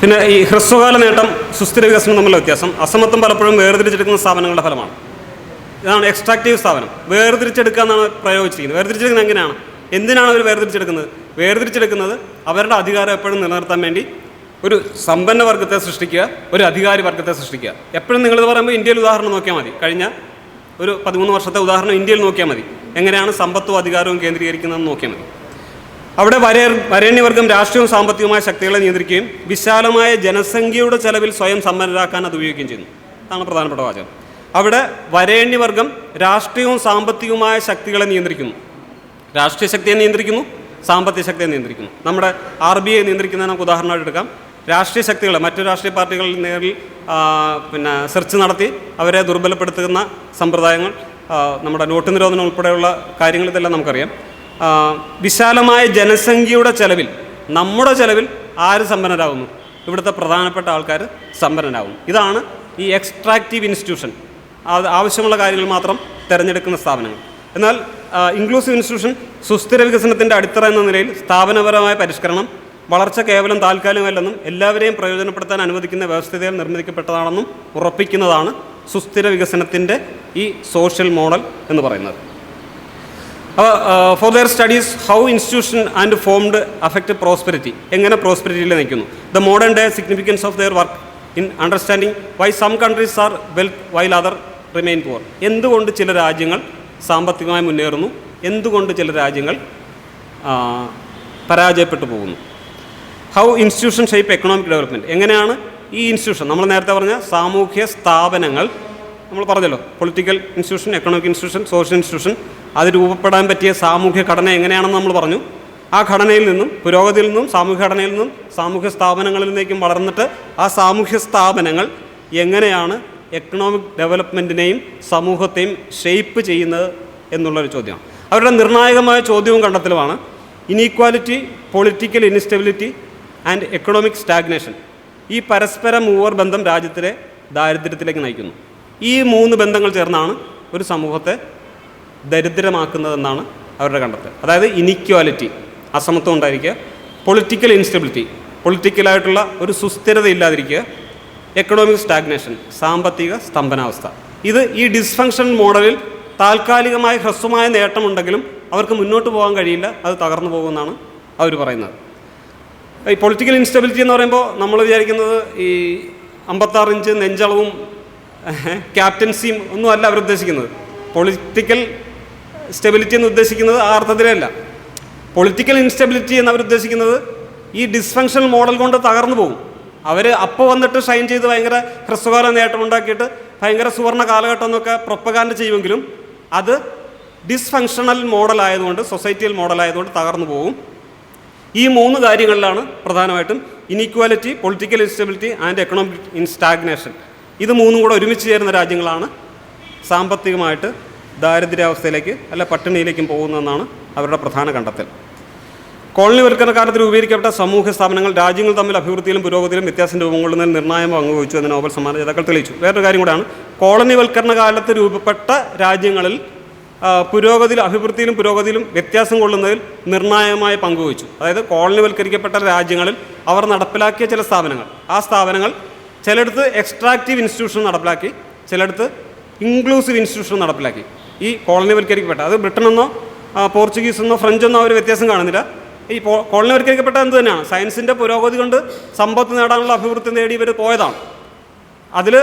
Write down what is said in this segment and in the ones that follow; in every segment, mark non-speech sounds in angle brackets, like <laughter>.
പിന്നെ ഈ ഹ്രസ്വകാല നേട്ടം സുസ്ഥിര വികസനം തമ്മിലുള്ള വ്യത്യാസം അസമത്വം പലപ്പോഴും വേർതിരിച്ചെടുക്കുന്ന സ്ഥാപനങ്ങളുടെ ഫലമാണ്. ഇതാണ് എക്സ്ട്രാക്റ്റീവ് സ്ഥാപനം. വേർതിരിച്ചെടുക്കുക എന്നാണ് പ്രയോഗിച്ചിരിക്കുന്നത്. വേർതിരിച്ചെടുക്കുന്നത് എങ്ങനെയാണ്? എന്തിനാണ് അവർ വേർതിരിച്ചെടുക്കുന്നത്? വേർതിരിച്ചെടുക്കുന്നത് അവരുടെ അധികാരം എപ്പോഴും നിലനിർത്താൻ വേണ്ടി ഒരു സമ്പന്ന വർഗത്തെ സൃഷ്ടിക്കുക ഒരു അധികാരി വർഗത്തെ സൃഷ്ടിക്കുക. എപ്പോഴും നിങ്ങളിത് പറയുമ്പോൾ ഇന്ത്യയിൽ ഉദാഹരണം നോക്കിയാൽ മതി. കഴിഞ്ഞ ഒരു പതിമൂന്ന് വർഷത്തെ ഉദാഹരണം ഇന്ത്യയിൽ നോക്കിയാൽ മതി. എങ്ങനെയാണ് സമ്പത്തും അധികാരവും കേന്ദ്രീകരിക്കുന്നതെന്ന് നോക്കിയാൽ മതി. അവിടെ വരേ വരേണ്യവർഗം രാഷ്ട്രീയവും സാമ്പത്തികവുമായ ശക്തികളെ നിയന്ത്രിക്കുകയും വിശാലമായ ജനസംഖ്യയുടെ ചെലവിൽ സ്വയം സമ്പന്നരാക്കാൻ അത് ഉപയോഗിക്കുകയും ചെയ്യുന്നു. അതാണ് പ്രധാനപ്പെട്ട വാചകം. അവിടെ വരേണ്യവർഗം രാഷ്ട്രീയവും സാമ്പത്തികവുമായ ശക്തികളെ നിയന്ത്രിക്കുന്നു. രാഷ്ട്രീയ ശക്തിയെ നിയന്ത്രിക്കുന്നു സാമ്പത്തിക ശക്തിയെ നിയന്ത്രിക്കുന്നു. നമ്മുടെ ആർ ബി ഐ നിയന്ത്രിക്കുന്നതിന് നമുക്ക് ഉദാഹരണമായിട്ട് എടുക്കാം. രാഷ്ട്രീയ ശക്തികൾ മറ്റു രാഷ്ട്രീയ പാർട്ടികളിൽ നേരിൽ പിന്നെ സെർച്ച് നടത്തി അവരെ ദുർബലപ്പെടുത്തുന്ന സമ്പ്രദായങ്ങൾ നമ്മുടെ നോട്ട് നിരോധനം ഉൾപ്പെടെയുള്ള കാര്യങ്ങൾ ഇതെല്ലാം നമുക്കറിയാം. വിശാലമായ ജനസംഖ്യയുടെ ചെലവിൽ നമ്മുടെ ചെലവിൽ ആര് സമ്പന്നരാകുന്നു? ഇവിടുത്തെ പ്രധാനപ്പെട്ട ആൾക്കാർ സമ്പന്നരാകുന്നു. ഇതാണ് ഈ എക്സ്ട്രാക്റ്റീവ് ഇൻസ്റ്റിറ്റ്യൂഷൻ. ആവശ്യമുള്ള കാര്യങ്ങൾ മാത്രം തിരഞ്ഞെടുക്കുന്ന സ്ഥാപനങ്ങൾ. എന്നാൽ ഇൻക്ലൂസീവ് ഇൻസ്റ്റിറ്റ്യൂഷൻ സുസ്ഥിര വികസനത്തിന്റെ അടിത്തറ എന്ന നിലയിൽ സ്ഥാപനപരമായ പരിഷ്കരണം വളർച്ച കേവലം താൽക്കാലികമല്ലെന്നും എല്ലാവരെയും പ്രയോജനപ്പെടുത്താൻ അനുവദിക്കുന്ന വ്യവസ്ഥിതികൾ നിർമ്മിക്കപ്പെട്ടതാണെന്നും ഉറപ്പിക്കുന്നതാണ് സുസ്ഥിര വികസനത്തിന്റെ ഈ സോഷ്യൽ മോഡൽ എന്ന് പറയുന്നത്. For their studies how institution and formed affect prosperity എങ്ങനെ പ്രോസ്പെരിറ്റിയിൽ നയിക്കുന്നു the modern day significance of their work in understanding why some countries are wealth while other remain poor എന്തുകൊണ്ട് ചില രാജ്യങ്ങൾ സാമ്പത്തികമായി മുന്നേറുന്നു? എന്തുകൊണ്ട് ചില രാജ്യങ്ങൾ പരാജയപ്പെട്ടു പോകുന്നു? How institution shape economic development എങ്ങനെയാണ് ഈ ഇൻസ്റ്റിറ്റ്യൂഷൻ നമ്മൾ നേരത്തെ പറഞ്ഞ സാമൂഹ്യ സ്ഥാപനങ്ങൾ നമ്മൾ പറഞ്ഞല്ലോ political institution economic institution social institution അത് രൂപപ്പെടാൻ പറ്റിയ സാമൂഹ്യ ഘടന എങ്ങനെയാണെന്ന് നമ്മൾ പറഞ്ഞു. ആ ഘടനയിൽ നിന്നും പുരോഗതിയിൽ നിന്നും സാമൂഹ്യ ഘടനയിൽ നിന്നും സാമൂഹ്യ സ്ഥാപനങ്ങളിൽ നിന്നേക്കും വളർന്നിട്ട് ആ സാമൂഹ്യ സ്ഥാപനങ്ങൾ എങ്ങനെയാണ് എക്കണോമിക് ഡെവലപ്മെന്റിനെയും സമൂഹത്തെയും ഷെയ്പ്പ് ചെയ്യുന്നത് എന്നുള്ളൊരു ചോദ്യമാണ്. അവരുടെ നിർണായകമായ ചോദ്യവും കണ്ടെത്തലുമാണ്. Inequality political instability and economic stagnation ഈ പരസ്പര മൂവർ ബന്ധം രാജ്യത്തിലെ ദാരിദ്ര്യത്തിലേക്ക് നയിക്കുന്നു. ഈ മൂന്ന് ബന്ധങ്ങൾ ചേർന്നാണ് ഒരു സമൂഹത്തെ ദരിദ്രമാക്കുന്നതെന്നാണ് അവരുടെ കണ്ടെത്തൽ. അതായത് ഇനിക്വാലിറ്റി അസമത്വം ഉണ്ടായിരിക്കുക പൊളിറ്റിക്കൽ ഇൻസ്റ്റബിലിറ്റി പൊളിറ്റിക്കലായിട്ടുള്ള ഒരു സുസ്ഥിരത ഇല്ലാതിരിക്കുക എക്കണോമിക് സ്റ്റാഗ്നേഷൻ സാമ്പത്തിക സ്തംഭനാവസ്ഥ. ഇത് ഈ ഡിസ്ഫങ്ഷൻ മോഡലിൽ താൽക്കാലികമായ ഹ്രസ്വമായ നേട്ടമുണ്ടെങ്കിലും അവർക്ക് മുന്നോട്ട് പോകാൻ കഴിയില്ല അത് തകർന്നു പോകുമെന്നാണ് അവർ പറയുന്നത്. ഈ പൊളിറ്റിക്കൽ ഇൻസ്റ്റബിലിറ്റി എന്ന് പറയുമ്പോൾ നമ്മൾ വിചാരിക്കുന്നത് ഈ അമ്പത്താറ് ഇഞ്ച് നെഞ്ചളവും ക്യാപ്റ്റൻസിയും ഒന്നും അല്ല അവർ ഉദ്ദേശിക്കുന്നത്. പൊളിറ്റിക്കൽ സ്റ്റെബിലിറ്റി എന്ന് ഉദ്ദേശിക്കുന്നത് ആ അർത്ഥത്തിലല്ല. പൊളിറ്റിക്കൽ ഇൻസ്റ്റെബിലിറ്റി എന്ന് അവർ ഉദ്ദേശിക്കുന്നത് ഈ ഡിസ്ഫങ്ഷണൽ മോഡൽ കൊണ്ട് തകർന്നു പോകും. അവർ അപ്പോൾ വന്നിട്ട് ഷൈൻ ചെയ്ത് ഭയങ്കര ഹ്രസ്വകാല നേട്ടം ഉണ്ടാക്കിയിട്ട് ഭയങ്കര സുവർണ കാലഘട്ടം എന്നൊക്കെ പ്രൊപ്പകാൻഡ് ചെയ്യുമെങ്കിലും അത് ഡിസ്ഫങ്ഷണൽ മോഡൽ ആയതുകൊണ്ട് സൊസൈറ്റിയൽ മോഡൽ ആയതുകൊണ്ട് തകർന്നു പോകും. ഈ മൂന്ന് കാര്യങ്ങളിലാണ് പ്രധാനമായിട്ടും inequality political instability and economic stagnation ഇത് മൂന്നും കൂടെ ഒരുമിച്ച് ചേരുന്ന രാജ്യങ്ങളാണ് സാമ്പത്തികമായിട്ട് ദാരിദ്ര്യാവസ്ഥയിലേക്ക് അല്ല പട്ടിണിയിലേക്കും പോകുന്നതെന്നാണ് അവരുടെ പ്രധാന കണ്ടെത്തൽ. കോളനിവൽക്കരണ കാലത്ത് രൂപീകരിക്കപ്പെട്ട സമൂഹ സ്ഥാപനങ്ങൾ രാജ്യങ്ങൾ തമ്മിൽ അഭിവൃദ്ധിയിലും പുരോഗതിയിലും വ്യത്യാസം രൂപം കൊള്ളുന്നതിൽ നിർണായം പങ്കുവച്ചു എന്ന് നോബൽ സമ്മാന ജേതാക്കൾ തെളിയിച്ചു. വേറൊരു കാര്യം കൂടെയാണ് കോളനിവൽക്കരണ കാലത്ത് രൂപപ്പെട്ട രാജ്യങ്ങളിൽ പുരോഗതിയിൽ അഭിവൃദ്ധിയിലും പുരോഗതിയിലും വ്യത്യാസം കൊള്ളുന്നതിൽ നിർണായകമായ പങ്കുവച്ചു അതായത് കോളനിവൽക്കരിക്കപ്പെട്ട രാജ്യങ്ങളിൽ അവർ നടപ്പിലാക്കിയ ചില സ്ഥാപനങ്ങൾ. ആ സ്ഥാപനങ്ങൾ ചിലയിടത്ത് എക്സ്ട്രാക്റ്റീവ് ഇൻസ്റ്റിറ്റ്യൂഷൻ നടപ്പിലാക്കി ചിലയിടത്ത് ഇൻക്ലൂസീവ് ഇൻസ്റ്റിറ്റ്യൂഷൻ നടപ്പിലാക്കി. ഈ കോളനിവൽക്കരിക്കപ്പെട്ട അത് ബ്രിട്ടനെന്നോ പോർച്ചുഗീസെന്നോ ഫ്രഞ്ചെന്നോ അവർ വ്യത്യാസം കാണുന്നില്ല. ഈ കോളനിവൽക്കരിക്കപ്പെട്ട എന്ത് തന്നെയാണ്? സയൻസിന്റെ പുരോഗതി കൊണ്ട് സമ്പത്ത് നേടാനുള്ള അഭിവൃദ്ധി നേടി ഇവർ പോയതാണ്. അതിൽ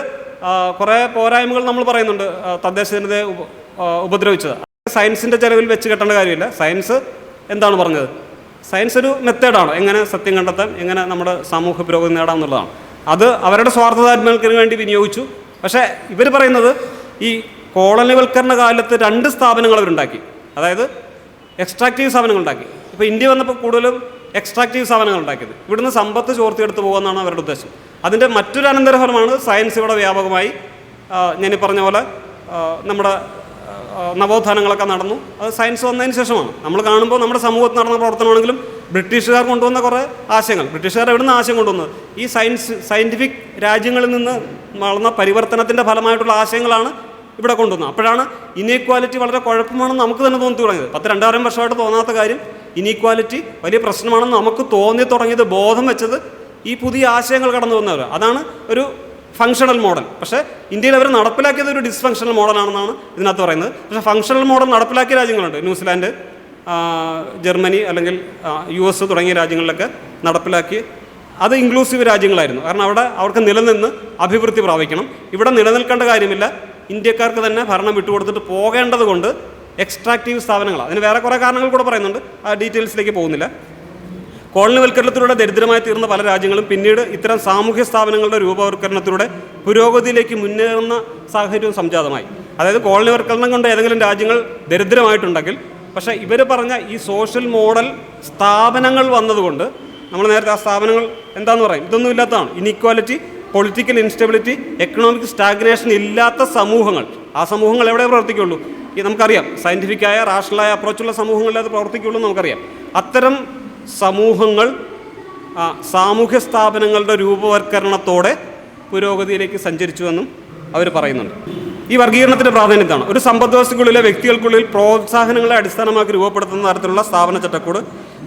കുറേ പോരായ്മകൾ നമ്മൾ പറയുന്നുണ്ട് തദ്ദേശ ജനതയെ ഉപദ്രവിച്ചത്. സയൻസിന്റെ ചെലവിൽ വെച്ച് കെട്ടേണ്ട കാര്യമില്ല. സയൻസ് എന്താണ് പറഞ്ഞത്? സയൻസ് ഒരു മെത്തേഡാണ്. എങ്ങനെ സത്യം കണ്ടെത്താൻ എങ്ങനെ നമ്മുടെ സാമൂഹ്യ പുരോഗതി നേടാം എന്നുള്ളതാണ് അത് അവരുടെ സ്വാർത്ഥ വേണ്ടി വിനിയോഗിച്ചു. പക്ഷേ ഇവർ പറയുന്നത് ഈ കോളനിവൽക്കരണ കാലത്ത് രണ്ട് സ്ഥാപനങ്ങൾ അവരുണ്ടാക്കി. അതായത് എക്സ്ട്രാക്റ്റീവ് സ്ഥാപനങ്ങൾ ഉണ്ടാക്കി ഇപ്പോൾ ഇന്ത്യ വന്നപ്പോൾ കൂടുതലും എക്സ്ട്രാക്റ്റീവ് സ്ഥാപനങ്ങൾ ഉണ്ടാക്കിയത് ഇവിടുന്ന് സമ്പത്ത് ചോർത്തിയെടുത്ത് പോകുമെന്നാണ് അവരുടെ ഉദ്ദേശം. അതിന്റെ മറ്റൊരു അനന്തരഫലമാണ് സയൻസ് ഇവിടെ വ്യാപകമായി ഞാൻ പറഞ്ഞ പോലെ നമ്മുടെ നവോത്ഥാനങ്ങളൊക്കെ നടന്നു. അത് സയൻസ് വന്നതിന് ശേഷമാണ്. നമ്മൾ കാണുമ്പോൾ നമ്മുടെ സമൂഹത്തിൽ നടന്ന പ്രവർത്തനമാണെങ്കിലും ബ്രിട്ടീഷുകാർ കൊണ്ടുവന്ന കുറേ ആശയങ്ങൾ. ബ്രിട്ടീഷുകാർ എവിടുന്ന് ആശയം കൊണ്ടുവന്നത്? ഈ സയൻസ് സയന്റിഫിക് രാജ്യങ്ങളിൽ നിന്ന് വളർന്ന പരിവർത്തനത്തിന്റെ ഫലമായിട്ടുള്ള ആശയങ്ങളാണ് ഇവിടെ കൊണ്ടുവന്നു. അപ്പോഴാണ് ഇനീക്വാലിറ്റി വളരെ കുഴപ്പമാണെന്ന് നമുക്ക് തന്നെ തോന്നി തുടങ്ങിയത്. പത്ത് രണ്ടായിരം വർഷമായിട്ട് തോന്നാത്ത കാര്യം ഇനീക്വാലിറ്റി വലിയ പ്രശ്നമാണെന്ന് നമുക്ക് തോന്നി തുടങ്ങിയത് ബോധം വെച്ചത് ഈ പുതിയ ആശയങ്ങൾ കടന്നു വന്നവർ. അതാണ് ഒരു ഫങ്ഷണൽ മോഡൽ പക്ഷേ ഇന്ത്യയിൽ അവർ നടപ്പിലാക്കിയത് ഒരു ഡിസ്ഫങ്ഷണൽ മോഡലാണെന്നാണ് ഇതിനകത്ത് പറയുന്നത്. പക്ഷെ ഫങ്ഷണൽ മോഡൽ നടപ്പിലാക്കിയ രാജ്യങ്ങളുണ്ട്. ന്യൂസിലാൻഡ് ജർമ്മനി അല്ലെങ്കിൽ യു എസ് തുടങ്ങിയ രാജ്യങ്ങളിലൊക്കെ നടപ്പിലാക്കി. അത് ഇൻക്ലൂസീവ് രാജ്യങ്ങളായിരുന്നു. കാരണം അവിടെ അവർക്ക് നിലനിന്ന് അഭിവൃദ്ധി പ്രാപിക്കണം. ഇവിടെ നിലനിൽക്കേണ്ട കാര്യമില്ല. ഇന്ത്യക്കാർക്ക് തന്നെ ഭരണം വിട്ടുകൊടുത്തിട്ട് പോകേണ്ടത് കൊണ്ട് എക്സ്ട്രാക്റ്റീവ് സ്ഥാപനങ്ങളാണ്. അതിന് വേറെ കുറേ കാരണങ്ങൾ കൂടെ പറയുന്നുണ്ട്. ആ ഡീറ്റെയിൽസിലേക്ക് പോകുന്നില്ല. കോളനിവൽക്കരണത്തിലൂടെ ദരിദ്രമായി തീർന്ന പല രാജ്യങ്ങളും പിന്നീട് ഇത്തരം സാമൂഹ്യ സ്ഥാപനങ്ങളുടെ രൂപവൽക്കരണത്തിലൂടെ പുരോഗതിയിലേക്ക് മുന്നേറുന്ന സാഹചര്യവും സംജാതമായി. അതായത് കോളനിവൽക്കരണം കൊണ്ട് ഏതെങ്കിലും രാജ്യങ്ങൾ ദരിദ്രമായിട്ടുണ്ടെങ്കിൽ പക്ഷേ ഇവർ പറഞ്ഞ ഈ സോഷ്യൽ മോഡൽ സ്ഥാപനങ്ങൾ വന്നതുകൊണ്ട് നമ്മൾ നേരത്തെ ആ സ്ഥാപനങ്ങൾ എന്താന്ന് പറയും? ഇതൊന്നും ഇല്ലാത്തതാണ്. Inequality political instability economic stagnation ഇല്ലാത്ത സമൂഹങ്ങൾ. ആ സമൂഹങ്ങൾ എവിടെ പ്രവർത്തിക്കുള്ളൂ? നമുക്കറിയാം സയന്റിഫിക്കായ റാഷണലായ അപ്രോച്ചുള്ള സമൂഹങ്ങളിൽ അത് പ്രവർത്തിക്കുള്ളൂ നമുക്കറിയാം. അത്തരം സമൂഹങ്ങൾ സാമൂഹ്യ സ്ഥാപനങ്ങളുടെ രൂപവൽക്കരണത്തോടെ പുരോഗതിയിലേക്ക് സഞ്ചരിച്ചുവെന്നും അവർ പറയുന്നുണ്ട്. ഈ വർഗീകരണത്തിന്റെ പ്രാധാന്യം ഇതാണ് ഒരു സമ്പദ്വ്യവസ്ഥയ്ക്കുള്ളിലെ വ്യക്തികൾക്കുള്ളിൽ പ്രോത്സാഹനങ്ങളെ അടിസ്ഥാനമാക്കി രൂപപ്പെടുത്തുന്ന തരത്തിലുള്ള സ്ഥാപന ചട്ടക്കൂട്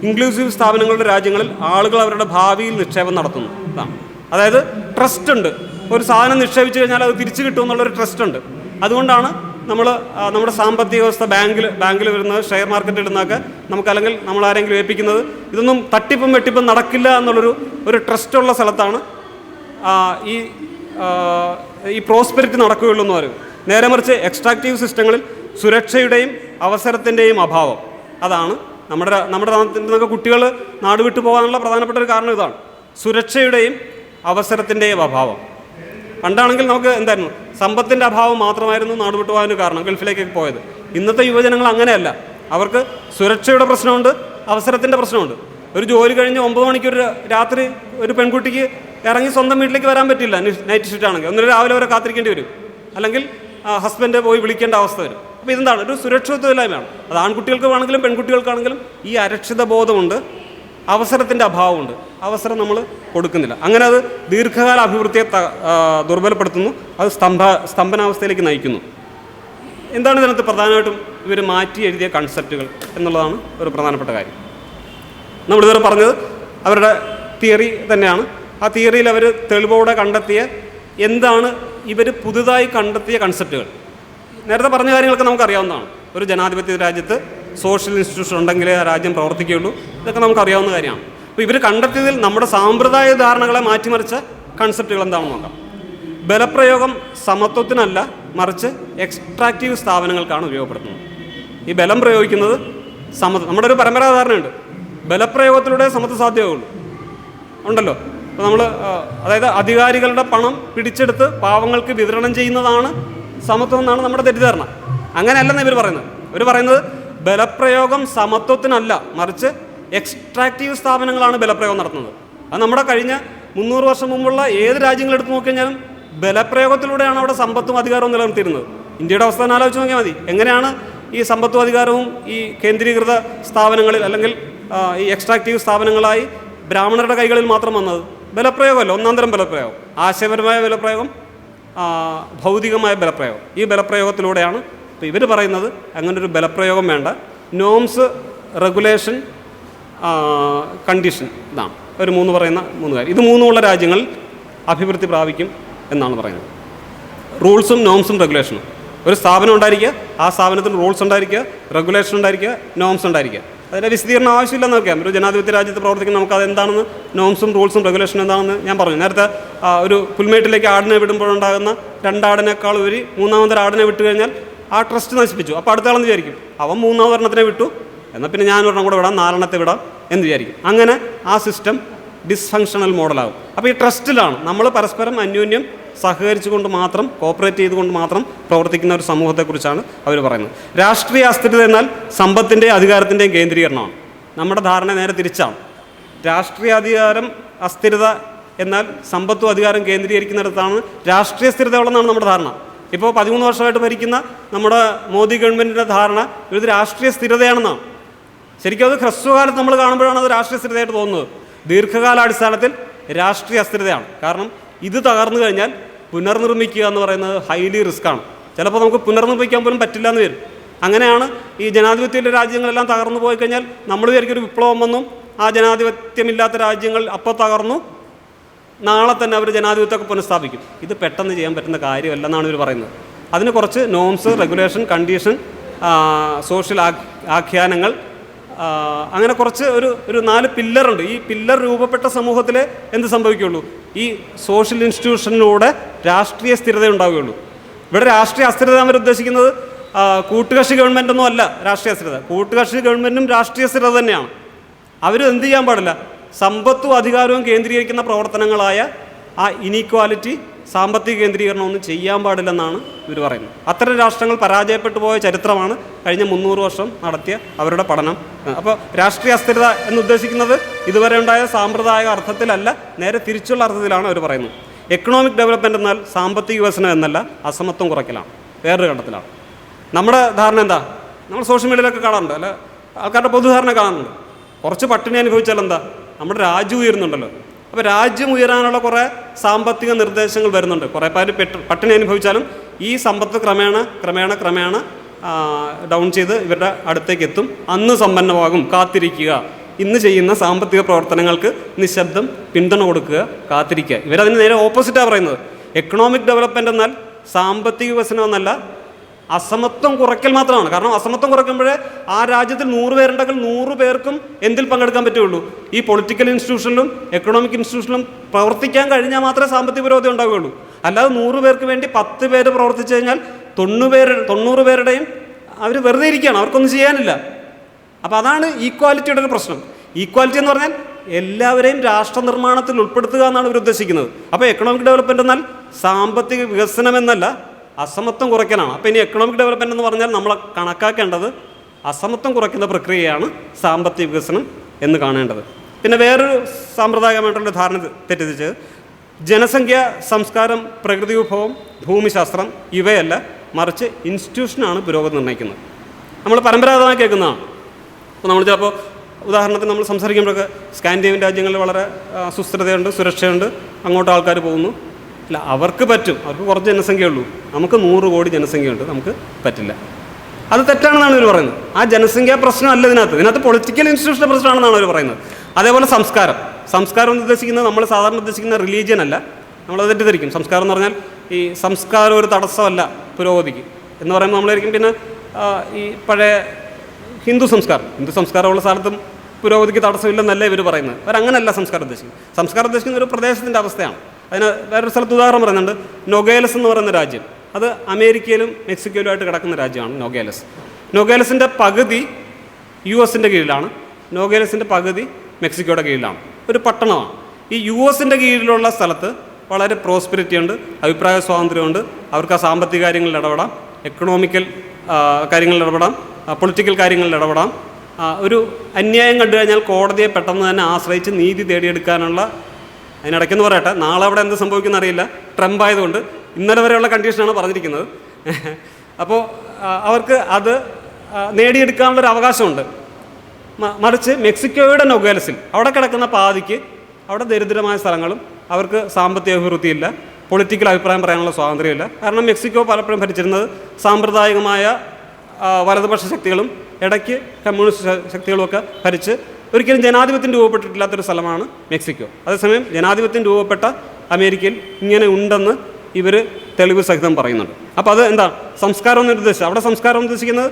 ഇൻക്ലൂസീവ് സ്ഥാപനങ്ങളുടെ രാജ്യങ്ങളിൽ ആളുകൾ അവരുടെ ഭാവിയിൽ നിക്ഷേപം നടത്തുന്നു. ഇതാണ്. അതായത് ട്രസ്റ്റ് ഉണ്ട്. ഒരു സാധനം നിക്ഷേപിച്ചു കഴിഞ്ഞാൽ അത് തിരിച്ചു കിട്ടും എന്നുള്ളൊരു ട്രസ്റ്റ് ഉണ്ട്. അതുകൊണ്ടാണ് നമ്മൾ നമ്മുടെ സാമ്പത്തിക വ്യവസ്ഥ ബാങ്കിൽ ബാങ്കിൽ വരുന്നത് ഷെയർ മാർക്കറ്റിൽ ഇടുന്നതൊക്കെ നമുക്ക് അല്ലെങ്കിൽ നമ്മൾ ആരെങ്കിലും ഏൽപ്പിക്കുന്നത്. ഇതൊന്നും തട്ടിപ്പും വെട്ടിപ്പും നടക്കില്ല എന്നുള്ളൊരു ഒരു ട്രസ്റ്റുള്ള സ്ഥലത്താണ് ഈ ഈ പ്രോസ്പെരിറ്റി നടക്കുകയുള്ളൂ എന്ന് പറയും. നേരെ മറിച്ച് എക്സ്ട്രാക്റ്റീവ് സിസ്റ്റങ്ങളിൽ സുരക്ഷയുടെയും അവസരത്തിന്റെയും അഭാവം. അതാണ് നമ്മുടെ നമ്മുടെ നിന്നൊക്കെ കുട്ടികൾ നാട് വിട്ടു പോകാനുള്ള പ്രധാനപ്പെട്ട ഒരു കാരണം ഇതാണ്. സുരക്ഷയുടെയും അവസരത്തിന്റെയും അഭാവം. പണ്ടാണെങ്കിൽ നമുക്ക് എന്തായിരുന്നു? സമ്പത്തിന്റെ അഭാവം മാത്രമായിരുന്നു നാട് വിട്ടു കാരണം ഗൾഫിലേക്കൊക്കെ പോയത്. ഇന്നത്തെ യുവജനങ്ങൾ അങ്ങനെയല്ല. അവർക്ക് സുരക്ഷയുടെ പ്രശ്നമുണ്ട് അവസരത്തിന്റെ പ്രശ്നമുണ്ട്. ഒരു ജോലി കഴിഞ്ഞ് ഒമ്പത് മണിക്ക് ഒരു രാത്രി ഒരു പെൺകുട്ടിക്ക് ഇറങ്ങി സ്വന്തം വീട്ടിലേക്ക് വരാൻ പറ്റില്ല നൈറ്റ് ഷിഫ്റ്റ് ആണെങ്കിൽ. ഒന്നിനും രാവിലെ വരെ കാത്തിരിക്കേണ്ടി വരും. അല്ലെങ്കിൽ ഹസ്ബൻഡ് പോയി വിളിക്കേണ്ട അവസ്ഥ വരും. അപ്പോൾ ഇതെന്താണ്? ഒരു സുരക്ഷിതത്വമില്ലായ്മയാണ്. അത് ആൺകുട്ടികൾക്ക് ആണെങ്കിലും പെൺകുട്ടികൾക്കാണെങ്കിലും ഈ അരക്ഷിത ബോധമുണ്ട്. അവസരത്തിന്റെ അഭാവമുണ്ട്. അവസരം നമ്മൾ കൊടുക്കുന്നില്ല. അങ്ങനെ അത് ദീർഘകാല അഭിവൃദ്ധിയെ ദുർബലപ്പെടുത്തുന്നു. അത് സ്തംഭ സ്തംഭനാവസ്ഥയിലേക്ക് നയിക്കുന്നു. എന്താണ് ഇതിനകത്ത് പ്രധാനമായിട്ടും ഇവർ മാറ്റി എഴുതിയ കൺസെപ്റ്റുകൾ എന്നുള്ളതാണ് ഒരു പ്രധാനപ്പെട്ട കാര്യം. നമ്മളിതുവരെ പറഞ്ഞത് അവരുടെ തിയറി തന്നെയാണ്. ആ തിയറിയിൽ അവർ തെളിവോടെ കണ്ടെത്തിയ എന്താണ് ഇവർ പുതുതായി കണ്ടെത്തിയ കൺസെപ്റ്റുകൾ നേരത്തെ പറഞ്ഞ കാര്യങ്ങളൊക്കെ നമുക്കറിയാവുന്നതാണ്. ഒരു ജനാധിപത്യ രാജ്യത്ത് സോഷ്യൽ ഇൻസ്റ്റിറ്റ്യൂഷൻ ഉണ്ടെങ്കിലേ ആ രാജ്യം പ്രവർത്തിക്കുകയുള്ളൂ. ഇതൊക്കെ നമുക്കറിയാവുന്ന കാര്യമാണ്. അപ്പോൾ ഇവർ കണ്ടെത്തിയതിൽ നമ്മുടെ സാമ്പ്രദായ ധാരണകളെ മാറ്റിമറിച്ച കൺസെപ്റ്റുകൾ എന്താണെന്ന് നോക്കാം. ബലപ്രയോഗം സമത്വത്തിനല്ല മറിച്ച് എക്സ്ട്രാക്റ്റീവ് സ്ഥാപനങ്ങൾക്കാണ് ഉപയോഗപ്പെടുത്തുന്നത്. ഈ ബലം പ്രയോഗിക്കുന്നത് സമത്വം നമ്മുടെ ഒരു പരമ്പരാ ധാരണയുണ്ട്. ബലപ്രയോഗത്തിലൂടെ സമത്വം സാധ്യമാവുള്ളൂ. ഉണ്ടല്ലോ? അപ്പോൾ നമ്മൾ അതായത് അധികാരികളുടെ പണം പിടിച്ചെടുത്ത് പാവങ്ങൾക്ക് വിതരണം ചെയ്യുന്നതാണ് സമത്വം എന്നാണ് നമ്മുടെ തെറ്റിദ്ധാരണ. അങ്ങനെയല്ലെന്ന് ഇവർ പറയുന്നത്. ഇവർ പറയുന്നത് ബലപ്രയോഗം സമത്വത്തിനല്ല മറിച്ച് എക്സ്ട്രാക്റ്റീവ് സ്ഥാപനങ്ങളാണ് ബലപ്രയോഗം നടത്തുന്നത്. അത് നമ്മുടെ കഴിഞ്ഞ മുന്നൂറ് വർഷം മുമ്പുള്ള ഏത് രാജ്യങ്ങൾ എടുത്തു നോക്കിക്കഴിഞ്ഞാലും ബലപ്രയോഗത്തിലൂടെയാണ് അവിടെ സമ്പത്തും അധികാരവും നിലനിർത്തിയിരുന്നത്. ഇന്ത്യയുടെ അവസ്ഥ തന്നെ ആലോചിച്ച് നോക്കിയാൽ മതി. എങ്ങനെയാണ് ഈ സമ്പത്തും അധികാരവും ഈ കേന്ദ്രീകൃത സ്ഥാപനങ്ങളിൽ അല്ലെങ്കിൽ ഈ എക്സ്ട്രാക്റ്റീവ് സ്ഥാപനങ്ങളായി ബ്രാഹ്മണരുടെ കൈകളിൽ മാത്രം വന്നത്? ബലപ്രയോഗമല്ല ഒന്നാന്തരം തരം ബലപ്രയോഗം. ആശയപരമായ ബലപ്രയോഗം ഭൗതികമായ ബലപ്രയോഗം. ഈ ബലപ്രയോഗത്തിലൂടെയാണ് ഇപ്പോൾ ഇവർ പറയുന്നത് അങ്ങനൊരു ബലപ്രയോഗം വേണ്ട. നോംസ് റെഗുലേഷൻ കണ്ടീഷൻ ഇതാണ്. ഒരു മൂന്ന് പറയുന്ന മൂന്ന് കാര്യം. ഇത് മൂന്നുമുള്ള രാജ്യങ്ങൾ അഭിവൃദ്ധി പ്രാപിക്കും എന്നാണ് പറയുന്നത്. റൂൾസും നോംസും റെഗുലേഷനും ഒരു സ്ഥാപനം ഉണ്ടായിരിക്കുക ആ സ്ഥാപനത്തിന് റൂൾസ് ഉണ്ടായിരിക്കുക റെഗുലേഷൻ ഉണ്ടായിരിക്കുക നോംസ് ഉണ്ടായിരിക്കുക. അതിന്റെ വിശദീകരണം ആവശ്യമില്ലെന്ന് നോക്കാം. ഒരു ജനാധിപത്യ രാജ്യത്ത് പ്രവർത്തിക്കുന്ന നമുക്ക് അത് എന്താണെന്ന് നോംസും റൂൾസും റെഗുലേഷനും എന്താണെന്ന് ഞാൻ പറഞ്ഞു. നേരത്തെ ഒരു പുൽമേട്ടിലേക്ക് ആടിനെ വിടുമ്പോഴുണ്ടാകുന്ന രണ്ടാടിനേക്കാൾ ഒരു മൂന്നാമതൊരു ആടിനെ വിട്ട് കഴിഞ്ഞാൽ ആ ട്രസ്റ്റ് നശിപ്പിച്ചു. അപ്പോൾ അടുത്ത ആളെന്ന് വിചാരിക്കും? അവൻ മൂന്നാം മൂന്നാമതൊരെണ്ണത്തിനെ വിട്ടു. എന്നാൽ പിന്നെ ഞാൻ ഒരെണ്ണം കൂടെ വിടാം നാലെണ്ണത്തെ വിടാം എന്ന് വിചാരിക്കും. അങ്ങനെ ആ സിസ്റ്റം ഡിസ്ഫങ്ഷണൽ മോഡലാകും അപ്പോൾ ഈ ട്രസ്റ്റിലാണ് നമ്മൾ പരസ്പരം അന്യോന്യം സഹകരിച്ചുകൊണ്ട് മാത്രം കോപ്പറേറ്റ് ചെയ്തുകൊണ്ട് മാത്രം പ്രവർത്തിക്കുന്ന ഒരു സമൂഹത്തെക്കുറിച്ചാണ് അവർ പറയുന്നത്. രാഷ്ട്രീയ അസ്ഥിരത എന്നാൽ സമ്പത്തിന്റെയും അധികാരത്തിന്റെയും കേന്ദ്രീകരണമാണ്. നമ്മുടെ ധാരണ നേരെ തിരിച്ചാണ്. രാഷ്ട്രീയ അധികാരം അസ്ഥിരത എന്നാൽ സമ്പത്തും അധികാരം കേന്ദ്രീകരിക്കുന്നിടത്താണ് രാഷ്ട്രീയ സ്ഥിരത ഉള്ളതെന്നാണ് നമ്മുടെ ധാരണ. ഇപ്പോൾ പതിമൂന്ന് വർഷമായിട്ട് ഭരിക്കുന്ന നമ്മുടെ മോദി ഗവൺമെന്റിന്റെ ധാരണ ഇത് രാഷ്ട്രീയ സ്ഥിരതയാണെന്നാണ് ശരിക്കും അത് ഹ്രസ്വകാലത്ത് നമ്മൾ കാണുമ്പോഴാണ് അത് രാഷ്ട്രീയ സ്ഥിരതയായിട്ട് തോന്നുന്നത്. ദീർഘകാലാടിസ്ഥാനത്തിൽ രാഷ്ട്രീയ അസ്ഥിരതയാണ്. കാരണം ഇത് തകർന്നു കഴിഞ്ഞാൽ പുനർനിർമ്മിക്കുക എന്ന് പറയുന്നത് ഹൈലി റിസ്ക്കാണ്. ചിലപ്പോൾ നമുക്ക് പുനർനിർമ്മിക്കാൻ പോലും പറ്റില്ല എന്ന് വരും. അങ്ങനെയാണ് ഈ ജനാധിപത്യത്തിന്റെ രാജ്യങ്ങളെല്ലാം തകർന്നു പോയി കഴിഞ്ഞാൽ നമ്മൾ വിചാരിക്കും ഒരു വിപ്ലവം വന്നു. ആ ജനാധിപത്യമില്ലാത്ത രാജ്യങ്ങൾ അപ്പോൾ തകർന്നു. നാളെ തന്നെ അവർ ജനാധിപത്യമൊക്കെ പുനഃസ്ഥാപിക്കും. ഇത് പെട്ടെന്ന് ചെയ്യാൻ പറ്റുന്ന കാര്യമല്ലെന്നാണ് ഇവർ പറയുന്നത്. അതിന് കുറച്ച് നോംസ് റെഗുലേഷൻ കണ്ടീഷൻ സോഷ്യൽ ആഖ്യാനങ്ങൾ അങ്ങനെ കുറച്ച് ഒരു ഒരു നാല് പില്ലറുണ്ട് ഈ പില്ലർ രൂപപ്പെട്ട സമൂഹത്തിൽ എന്ത് സംഭവിക്കുള്ളൂ? ഈ സോഷ്യൽ ഇൻസ്റ്റിറ്റ്യൂഷനിലൂടെ രാഷ്ട്രീയ സ്ഥിരത ഉണ്ടാവുകയുള്ളൂ. ഇവിടെ രാഷ്ട്രീയ അസ്ഥിരത അവർ ഉദ്ദേശിക്കുന്നത് കൂട്ടുകക്ഷി ഗവൺമെന്റൊന്നും അല്ല രാഷ്ട്രീയ അസ്ഥിരത. കൂട്ടുകക്ഷി ഗവൺമെന്റും രാഷ്ട്രീയ സ്ഥിരത തന്നെയാണ്. അവർ എന്ത് ചെയ്യാൻ പാടില്ല? സമ്പത്തും അധികാരവും കേന്ദ്രീകരിക്കുന്ന പ്രവർത്തനങ്ങളായ ആ ഇനീക്വാലിറ്റി സാമ്പത്തിക കേന്ദ്രീകരണം ഒന്നും ചെയ്യാൻ പാടില്ലെന്നാണ് ഇവർ പറയുന്നത്. അത്തരം രാഷ്ട്രങ്ങൾ പരാജയപ്പെട്ടു പോയ ചരിത്രമാണ് കഴിഞ്ഞ മുന്നൂറ് വർഷം നടത്തിയ അവരുടെ പഠനം. അപ്പോൾ രാഷ്ട്രീയ അസ്ഥിരത എന്ന് ഉദ്ദേശിക്കുന്നത് ഇതുവരെ ഉണ്ടായ സാമ്പ്രദായിക അർത്ഥത്തിലല്ല നേരെ തിരിച്ചുള്ള അർത്ഥത്തിലാണ് അവർ പറയുന്നത്. എക്കണോമിക് ഡെവലപ്മെന്റ് എന്നാൽ സാമ്പത്തിക വികസനം എന്നല്ല അസമത്വം കുറയ്ക്കലാണ്. വേറൊരു ഘട്ടത്തിലാണ്. നമ്മുടെ ധാരണ എന്താ? നമ്മൾ സോഷ്യൽ മീഡിയയിലൊക്കെ കാണാറുണ്ട്. അല്ല ആൾക്കാരുടെ പൊതുധാരണ കാണുന്നുണ്ട് കുറച്ച് പട്ടിണി അനുഭവിച്ചാൽ എന്താ? നമ്മുടെ രാജ്യം ഉയരുന്നുണ്ടല്ലോ. അപ്പോൾ രാജ്യം ഉയരാനുള്ള കുറേ സാമ്പത്തിക നിർദ്ദേശങ്ങൾ വരുന്നുണ്ട്. കുറേ പേര് പെട്ട പട്ടിണി അനുഭവിച്ചാലും ഈ സമ്പത്ത് ക്രമേണ ക്രമേണ ക്രമേണ ഡൗൺ ചെയ്ത് ഇവരുടെ അടുത്തേക്ക് എത്തും. അന്ന് സമ്പന്നമാകും. കാത്തിരിക്കുക. ഇന്ന് ചെയ്യുന്ന സാമ്പത്തിക പ്രവർത്തനങ്ങൾക്ക് നിശബ്ദം പിന്തുണ കൊടുക്കുക കാത്തിരിക്കുക. ഇവരതിന് നേരെ ഓപ്പോസിറ്റാണ് പറയുന്നത്. എക്കണോമിക് ഡെവലപ്മെന്റ് എന്നാൽ സാമ്പത്തിക വികസനം എന്നല്ല അസമത്വം കുറയ്ക്കൽ മാത്രമാണ്. കാരണം അസമത്വം കുറയ്ക്കുമ്പോഴേ ആ രാജ്യത്തിൽ നൂറ് പേരുണ്ടെങ്കിൽ നൂറ് പേർക്കും എന്തിൽ പങ്കെടുക്കാൻ പറ്റുള്ളൂ ഈ പൊളിറ്റിക്കൽ ഇൻസ്റ്റിറ്റ്യൂഷനിലും എക്കണോമിക് ഇൻസ്റ്റിറ്റ്യൂഷനിലും പ്രവർത്തിക്കാൻ കഴിഞ്ഞാൽ മാത്രമേ സാമ്പത്തിക പുരോഗതി ഉണ്ടാവുകയുള്ളൂ. അല്ലാതെ നൂറ് പേർക്ക് വേണ്ടി പത്ത് പേര് പ്രവർത്തിച്ചു കഴിഞ്ഞാൽ തൊണ്ണൂറ് തൊണ്ണൂറ് പേരുടെയും അവർ വെറുതെ ഇരിക്കുകയാണ്. അവർക്കൊന്നും ചെയ്യാനില്ല. അപ്പോൾ അതാണ് ഈക്വാലിറ്റിയുടെ ഒരു പ്രശ്നം. ഈക്വാലിറ്റി എന്ന് പറഞ്ഞാൽ എല്ലാവരെയും രാഷ്ട്ര നിർമ്മാണത്തിൽ ഉൾപ്പെടുത്തുക എന്നാണ് ഇവർ ഉദ്ദേശിക്കുന്നത്. അപ്പോൾ എക്കണോമിക് ഡെവലപ്മെന്റ് എന്നാൽ സാമ്പത്തിക വികസനം എന്നല്ല അസമത്വം കുറയ്ക്കലാണ്. അപ്പോൾ ഇനി എക്കണോമിക് ഡെവലപ്മെന്റ് എന്ന് പറഞ്ഞാൽ നമ്മൾ കണക്കാക്കേണ്ടത് അസമത്വം കുറയ്ക്കുന്ന പ്രക്രിയയാണ് സാമ്പത്തിക വികസനം എന്ന് കാണേണ്ടത്. പിന്നെ വേറൊരു സാമ്പ്രദായികമായിട്ടുള്ള ധാരണ തെറ്റിദ്ധിച്ച് ജനസംഖ്യ സംസ്കാരം പ്രകൃതി വിഭവം ഭൂമിശാസ്ത്രം ഇവയല്ല മറിച്ച് ഇൻസ്റ്റിറ്റ്യൂഷനാണ് പുരോഗതി നിർണയിക്കുന്നത്. നമ്മൾ പരമ്പരാഗതമായി കേൾക്കുന്നതാണ്. അപ്പോൾ നമ്മൾ ചിലപ്പോൾ ഉദാഹരണത്തിന് നമ്മൾ സംസാരിക്കുമ്പോഴൊക്കെ സ്കാൻഡിയൻ രാജ്യങ്ങളിൽ വളരെ സുസ്ഥിരതയുണ്ട് സുരക്ഷയുണ്ട് അങ്ങോട്ട് ആൾക്കാർ പോകുന്നു. അല്ല അവർക്ക് പറ്റും. അവർക്ക് കുറച്ച് ജനസംഖ്യ ഉള്ളൂ. നമുക്ക് നൂറ് കോടി ജനസംഖ്യയുണ്ട് നമുക്ക് പറ്റില്ല. അത് തെറ്റാണെന്നാണ് ഇവർ പറയുന്നത്. ആ ജനസംഖ്യാ പ്രശ്നമല്ല ഇതിനകത്ത്. ഇതിനകത്ത് പൊളിറ്റിക്കൽ ഇൻസ്റ്റിറ്റ്യൂഷന്റെ പ്രശ്നമാണെന്നാണ് അവർ പറയുന്നത്. അതേപോലെ സംസ്കാരം. സംസ്കാരം എന്ന് ഉദ്ദേശിക്കുന്നത് നമ്മൾ സാധാരണ ഉദ്ദേശിക്കുന്ന റിലീജിയൻ അല്ല. നമ്മൾ തെറ്റിദ്ധരിക്കും. സംസ്കാരം എന്ന് പറഞ്ഞാൽ ഈ സംസ്കാരം ഒരു തടസ്സമല്ല പുരോഗതിക്ക്. എന്ന് പറയുമ്പോൾ നമ്മളായിരിക്കും പിന്നെ ഈ പഴയ ഹിന്ദു സംസ്കാരം. ഹിന്ദു സംസ്കാരമുള്ള സ്ഥലത്തും പുരോഗതിക്ക് തടസ്സമില്ലെന്നല്ല ഇവർ പറയുന്നത്. അവരങ്ങനല്ല സംസ്കാരം ഉദ്ദേശിക്കുന്നത്. സംസ്കാരം ഉദ്ദേശിക്കുന്ന ഒരു പ്രദേശത്തിന്റെ അവസ്ഥയാണ്. അതിന് വേറൊരു സ്ഥലത്ത് ഉദാഹരണം പറയുന്നുണ്ട്. നൊഗേലസ് എന്ന് പറയുന്ന രാജ്യം. അത് അമേരിക്കയിലും മെക്സിക്കോയിലുമായിട്ട് കിടക്കുന്ന രാജ്യമാണ് നൊഗേലസ്. നൊഗേലസിന്റെ പകുതി യു എസിന്റെ കീഴിലാണ്. നൊഗേലസിന്റെ പകുതി മെക്സിക്കോയുടെ കീഴിലാണ്. ഒരു പട്ടണമാണ്. ഈ യു എസിന്റെ കീഴിലുള്ള സ്ഥലത്ത് വളരെ പ്രോസ്പെരിറ്റി ഉണ്ട് അഭിപ്രായ സ്വാതന്ത്ര്യമുണ്ട് അവർക്ക് ആ സാമ്പത്തിക കാര്യങ്ങളിൽ ഇടപെടാം എക്കണോമിക്കൽ കാര്യങ്ങളിൽ ഇടപെടാം പൊളിറ്റിക്കൽ കാര്യങ്ങളിൽ ഇടപെടാം. ഒരു അന്യായം കണ്ടു കഴിഞ്ഞാൽ കോടതിയെ പെട്ടെന്ന് തന്നെ ആശ്രയിച്ച് നീതി തേടിയെടുക്കാനുള്ള അതിനിടയ്ക്കെന്ന് പറയട്ടെ നാളെ അവിടെ എന്ത് സംഭവിക്കുന്ന അറിയില്ല. ട്രംപ് ആയതുകൊണ്ട് ഇന്നലെ വരെയുള്ള കണ്ടീഷനാണ് പറഞ്ഞിരിക്കുന്നത്. <laughs> അപ്പോൾ അവർക്ക് അത് നേടിയെടുക്കാനുള്ളൊരു അവകാശമുണ്ട്. മറിച്ച് മെക്സിക്കോയുടെ നൊഗേലസിൽ അവിടെ കിടക്കുന്ന പാതിക്ക് അവിടെ ദരിദ്രമായ സ്ഥലങ്ങളും അവർക്ക് സാമ്പത്തിക അഭിവൃദ്ധിയില്ല. പൊളിറ്റിക്കൽ അഭിപ്രായം പറയാനുള്ള സ്വാതന്ത്ര്യമില്ല. കാരണം മെക്സിക്കോ പലപ്പോഴും ഭരിച്ചിരുന്നത് സാമ്പ്രദായികമായ വലതുപക്ഷ ശക്തികളും ഇടയ്ക്ക് കമ്മ്യൂണിസ്റ്റ് ശക്തികളുമൊക്കെ ഭരിച്ച് ഒരിക്കലും ജനാധിപത്യം രൂപപ്പെട്ടിട്ടില്ലാത്തൊരു സ്ഥലമാണ് മെക്സിക്കോ. അതേസമയം ജനാധിപത്യം രൂപപ്പെട്ട അമേരിക്കയിൽ ഇങ്ങനെ ഉണ്ടെന്ന് ഇവർ തെളിവ് സഹിതം പറയുന്നുണ്ട്. അപ്പോൾ അത് എന്താ? സംസ്കാരം എന്ന് ഉദ്ദേശിച്ചത് അവിടെ സംസ്കാരം ഉദ്ദേശിക്കുന്നത്